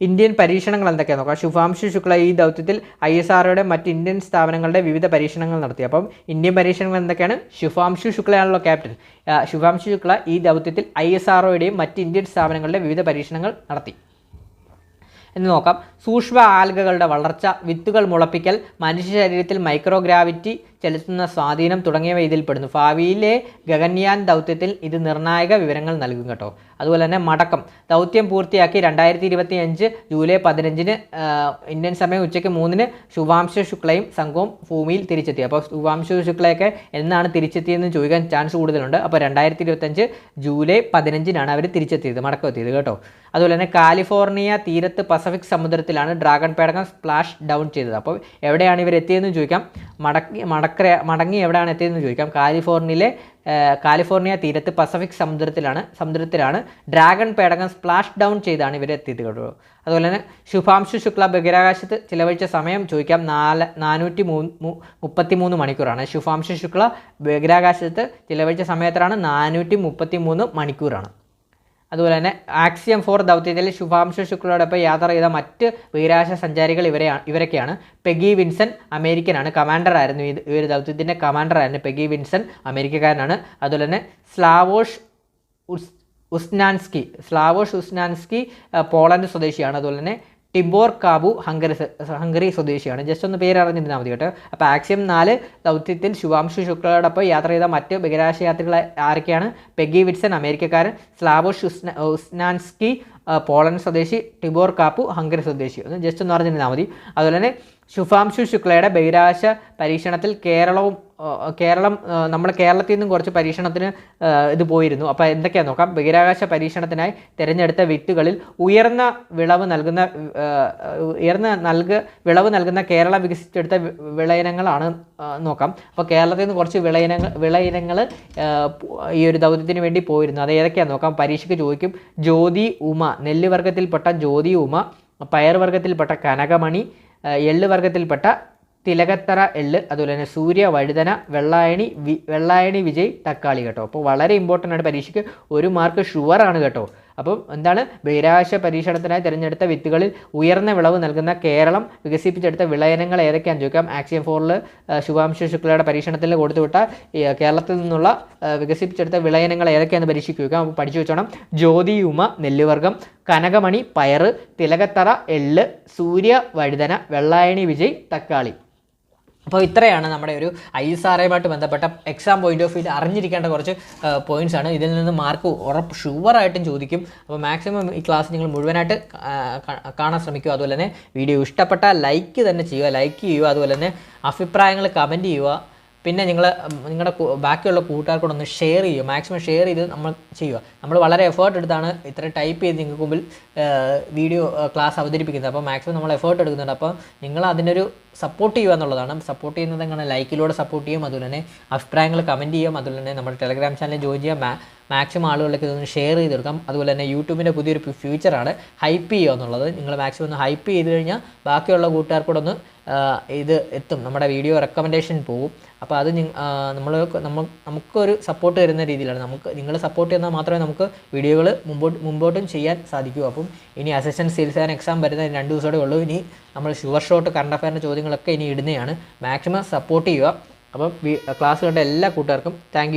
ഇന്ത്യൻ പരീക്ഷണങ്ങൾ എന്തൊക്കെയാണ് നോക്കാം? ശുഭാംശു ശുക്ല ഈ ദൗത്യത്തിൽ ഐ എസ് ആർഒയുടെ മറ്റ് ഇന്ത്യൻ സ്ഥാപനങ്ങളുടെ വിവിധ പരീക്ഷണങ്ങൾ നടത്തി. അപ്പം ഇന്ത്യൻ പരീക്ഷണങ്ങൾ എന്തൊക്കെയാണ്? ശുഭാംശു ശുക്ലയാണല്ലോ ക്യാപ്റ്റൻ. ശുഭാംശു ശുക്ല ഈ ദൗത്യത്തിൽ ഐ എസ് ആർഒയുടെയും മറ്റ് ഇന്ത്യൻ സ്ഥാപനങ്ങളുടെ വിവിധ പരീക്ഷണങ്ങൾ നടത്തി. എന്ന് നോക്കാം. സൂക്ഷ്മ ആൽഗകളുടെ വളർച്ച വിത്തുകൾ മുളപ്പിക്കൽ മനുഷ്യ ശരീരത്തിൽ മൈക്രോഗ്രാവിറ്റി ചെലുത്തുന്ന സ്വാധീനം തുടങ്ങിയവ ഇതിൽപ്പെടുന്നു ഭാവിയിലെ ഗഗൻയാൻ ദൗത്യത്തിൽ ഇത് നിർണായക വിവരങ്ങൾ നൽകും കേട്ടോ. അതുപോലെ തന്നെ മടക്കം. ദൗത്യം പൂർത്തിയാക്കി രണ്ടായിരത്തി ഇരുപത്തി അഞ്ച് ജൂലൈ പതിനഞ്ചിന് ഇന്ത്യൻ സമയം ഉച്ചയ്ക്ക് മൂന്നിന് ശുഭാംശ ശുക്ലയും സംഘവും ഭൂമിയിൽ തിരിച്ചെത്തി. അപ്പോൾ ശുഭാംശ ശുക്ലയൊക്കെ എന്നാണ് തിരിച്ചെത്തിയെന്ന് ചോദിക്കാൻ ചാൻസ് കൂടുതലുണ്ട്. അപ്പോൾ രണ്ടായിരത്തി ഇരുപത്തഞ്ച് ജൂലൈ പതിനഞ്ചിനാണ് അവർ തിരിച്ചെത്തിയത് മടക്കം എത്തിയത് കേട്ടോ. അതുപോലെ തന്നെ കാലിഫോർണിയ തീരത്ത് പസഫിക് സമുദ്രത്തിലാണ് ഡ്രാഗൺ പേടകം സ്പ്ലാഷ് ഡൗൺ ചെയ്തത്. അപ്പോൾ എവിടെയാണ് ഇവർ എത്തിയതെന്ന് ചോദിക്കാം മടക്കി മടക്ക മടങ്ങി എവിടെയാണ് എത്തിയതെന്ന് ചോദിക്കാം. കാലിഫോർണിയയിലെ കാലിഫോർണിയ തീരത്ത് പസഫിക് സമുദ്രത്തിലാണ് സമുദ്രത്തിലാണ് ഡ്രാഗൺ പേടകം സ്പ്ലാഷ് ഡൗൺ ചെയ്താണ് ഇവർ എത്തിയത് അതുപോലെ തന്നെ ശുഭാംശു ശുക്ല ബഹിരാകാശത്ത് ചിലവഴിച്ച സമയം ചോദിക്കാം നാല് നാനൂറ്റി മൂന്ന് മുപ്പത്തി മൂന്ന് മണിക്കൂറാണ്. ശുഭാംശു ശുക്ല ബഹിരാകാശത്ത് ചിലവഴിച്ച സമയത്തിലാണ് നാനൂറ്റി മുപ്പത്തി മൂന്ന് മണിക്കൂറാണ്. അതുപോലെ തന്നെ ആക്സിയം ഫോർ ദൗത്യത്തിൽ ശുഭാംശു ശുക്ലയോടൊപ്പം യാത്ര ചെയ്ത മറ്റ് ബഹിരാശ സഞ്ചാരികൾ ഇവരെ ഇവരൊക്കെയാണ്. പെഗി വിൻസൺ അമേരിക്കനാണ്. കമാൻഡർ ആയിരുന്നു ഇത് ഈ ഒരു ദൗത്യത്തിന്റെ കമാൻഡർ ആയിരുന്നു പെഗി വിൻസൺ അമേരിക്കക്കാരനാണ്. അതുപോലെ തന്നെ സ്ലാവോഷ് ഉസ് ഉസ്നാൻസ്കി സ്ലാവോഷ് ഉസ്നാൻസ്കി പോളണ്ട് സ്വദേശിയാണ്. അതുപോലെ തന്നെ ടിബോർ കാബു ഹംഗറി ഹംഗറി സ്വദേശിയാണ്. ജസ്റ്റ് ഒന്ന് പേരറിഞ്ഞിരുന്നാൽ മതി കേട്ടോ. അപ്പോൾ ആക്സിയം നാല് ദൗത്യത്തിൽ ശുഭാംശു ശുക്ലയോടൊപ്പം യാത്ര ചെയ്ത മറ്റ് ബഹിരാശ യാത്രികൾ ആരൊക്കെയാണ്? പെഗി വിറ്റ്സൺ അമേരിക്കക്കാരൻ. സ്ലാബോ ഉസ്ന ഉസ്നാൻസ്കി പോളണ്ട് സ്വദേശി. ടിബോർ കാപ്പു ഹംഗറി സ്വദേശി. ഒന്ന് ജസ്റ്റ് ഒന്ന് അറിഞ്ഞിരുന്നാൽ മതി. അതുപോലെ തന്നെ ശുഭാംശു ശുക്ലയുടെ ബഹിരാശ പരീക്ഷണത്തിൽ കേരളവും കേരളം നമ്മൾ കേരളത്തിൽ നിന്നും കുറച്ച് പരീക്ഷണത്തിന് ഇത് പോയിരുന്നു. അപ്പോൾ എന്തൊക്കെയാണെന്ന് നോക്കാം. ബഹിരാകാശ പരീക്ഷണത്തിനായി തിരഞ്ഞെടുത്ത വിത്തുകളിൽ ഉയർന്ന വിളവ് നൽകുന്ന ഉയർന്ന നൽക വിളവ് നൽകുന്ന കേരള വികസിച്ചെടുത്ത വിളയിനങ്ങളാണ് നോക്കാം. അപ്പോൾ കേരളത്തിൽ നിന്ന് കുറച്ച് വിളയിനങ്ങൾ വിളയിനങ്ങൾ ഈ ഒരു ദൗത്യത്തിന് വേണ്ടി പോയിരുന്നു. അത് ഏതൊക്കെയാണെന്ന് നോക്കാം. പരീക്ഷയ്ക്ക് ചോദിക്കും. ജ്യോതി ഉമ നെല്ലുവർഗത്തിൽപ്പെട്ട ജ്യോതി ഉമ പയർവർഗത്തിൽപ്പെട്ട കനകമണി എള്ള് വർഗത്തിൽപ്പെട്ട തിലകത്തറ എള്ള് അതുപോലെ തന്നെ സൂര്യ വഴുതന വെള്ളായണി വി വെള്ളായണി വിജയ് തക്കാളി കേട്ടോ. അപ്പോൾ വളരെ ഇമ്പോർട്ടന്റ് ആണ് പരീക്ഷയ്ക്ക്. ഒരു മാർക്ക് ഷുവർ ആണ് കേട്ടോ. അപ്പം എന്താണ്? ബഹിരാകാശ പരീക്ഷണത്തിനായി തിരഞ്ഞെടുത്ത വിത്തുകളിൽ ഉയർന്ന വിളവ് നൽകുന്ന കേരളം വികസിപ്പിച്ചെടുത്ത വിളയനങ്ങൾ ഏതൊക്കെയാണെന്ന് ചോദിക്കാം. ആക്സിയം ഫോറിൽ ശുഭാംശു ശുക്ലയുടെ പരീക്ഷണത്തിൽ കൊടുത്തുവിട്ട കേരളത്തിൽ നിന്നുള്ള വികസിപ്പിച്ചെടുത്ത വിളയനങ്ങൾ ഏതൊക്കെയാണെന്ന് പരീക്ഷിക്കുക അപ്പോൾ പഠിച്ചു വെച്ചോണം. ജ്യോതി ഉമ നെല്ലുവർഗം കനകമണി പയറ് തിലകത്തറ എള്ള് സൂര്യ വഴുതന വെള്ളായണി വിജയ് തക്കാളി. അപ്പോൾ ഇത്രയാണ് നമ്മുടെ ഒരു ഐ എസ് ആർ ഐയുമായിട്ട് ബന്ധപ്പെട്ട എക്സാം പോയിന്റ് ഓഫ് വ്യൂ അറിഞ്ഞിരിക്കേണ്ട കുറച്ച് പോയിന്റ്സ് ആണ്. ഇതിൽ നിന്ന് മാർക്ക് ഉറപ്പ് ഷുവറായിട്ടും ചോദിക്കും. അപ്പോൾ മാക്സിമം ഈ ക്ലാസ് നിങ്ങൾ മുഴുവനായിട്ട് കാണാൻ ശ്രമിക്കുക. അതുപോലെ തന്നെ വീഡിയോ ഇഷ്ടപ്പെട്ടാൽ ലൈക്ക് തന്നെ ചെയ്യുക. ലൈക്ക് ചെയ്യുക. അതുപോലെ തന്നെ അഭിപ്രായങ്ങൾ കമന്റ് ചെയ്യുക. പിന്നെ നിങ്ങൾ നിങ്ങളുടെ ബാക്കിയുള്ള കൂട്ടുകാർക്കൂടെ ഷെയർ ചെയ്യുക മാക്സിമം ഷെയർ ചെയ്ത് നമ്മൾ ചെയ്യുക. നമ്മൾ വളരെ എഫേർട്ട് എടുത്താണ് ഇത്ര ടൈപ്പ് ചെയ്ത് നിങ്ങൾക്ക് മുമ്പിൽ വീഡിയോ ക്ലാസ് അവതരിപ്പിക്കുന്നത്. അപ്പോൾ മാക്സിമം നമ്മൾ എഫേർട്ട് എടുക്കുന്നുണ്ട്. അപ്പോൾ നിങ്ങൾ അതിനൊരു സപ്പോർട്ട് ചെയ്യുക എന്നുള്ളതാണ്. സപ്പോർട്ട് ചെയ്യുന്നത് എങ്ങനെ? ലൈക്കിലൂടെ സപ്പോർട്ട് ചെയ്യും. അതുപോലെ തന്നെ അഭിപ്രായങ്ങൾ കമന്റ് ചെയ്യും. അതുപോലെ തന്നെ നമ്മുടെ ടെലഗ്രാം ചാനൽ ജോയിൻ ചെയ്യാം. മാക്സിമം ആളുകളിലേക്ക് ഇതൊന്ന് ഷെയർ ചെയ്ത് കൊടുക്കാം. അതുപോലെ തന്നെ യൂട്യൂബിന്റെ പുതിയൊരു ഫ്യൂച്ചറാണ് ഹൈപ്പ് ചെയ്യുക എന്നുള്ളത്. നിങ്ങൾ മാക്സിമം ഒന്ന് ഹൈപ്പ് ചെയ്ത് കഴിഞ്ഞാൽ ബാക്കിയുള്ള കൂട്ടുകാർക്കൂടെ ഒന്ന് ഇത് എത്തും. നമ്മുടെ വീഡിയോ റെക്കമെൻഡേഷൻ പോകും. അപ്പോൾ അത് നമ്മൾ നമ്മൾ നമുക്കൊരു സപ്പോർട്ട് തരുന്ന രീതിയിലാണ്. നമുക്ക് നിങ്ങൾ സപ്പോർട്ട് ചെയ്യുന്നത് മാത്രമേ നമുക്ക് വീഡിയോകൾ മുമ്പോട്ട് മുമ്പോട്ടും ചെയ്യാൻ സാധിക്കൂ. അപ്പം ഇനി അസിസ്റ്റന്റ് സെയിൽസ് ആൻഡ് എക്സാം വരുന്ന രണ്ട് ദിവസമേ ഉള്ളൂ. ഇനി നമ്മൾ ഷുവർ ഷോട്ട് കറണ്ട് അഫയറിന്റെ ചോദ്യങ്ങളൊക്കെ ഇനി ഇടുന്നതാണ്. മാക്സിമം സപ്പോർട്ട് ചെയ്യുക. അപ്പം ക്ലാസ് കണ്ട എല്ലാ കൂട്ടുകാർക്കും താങ്ക്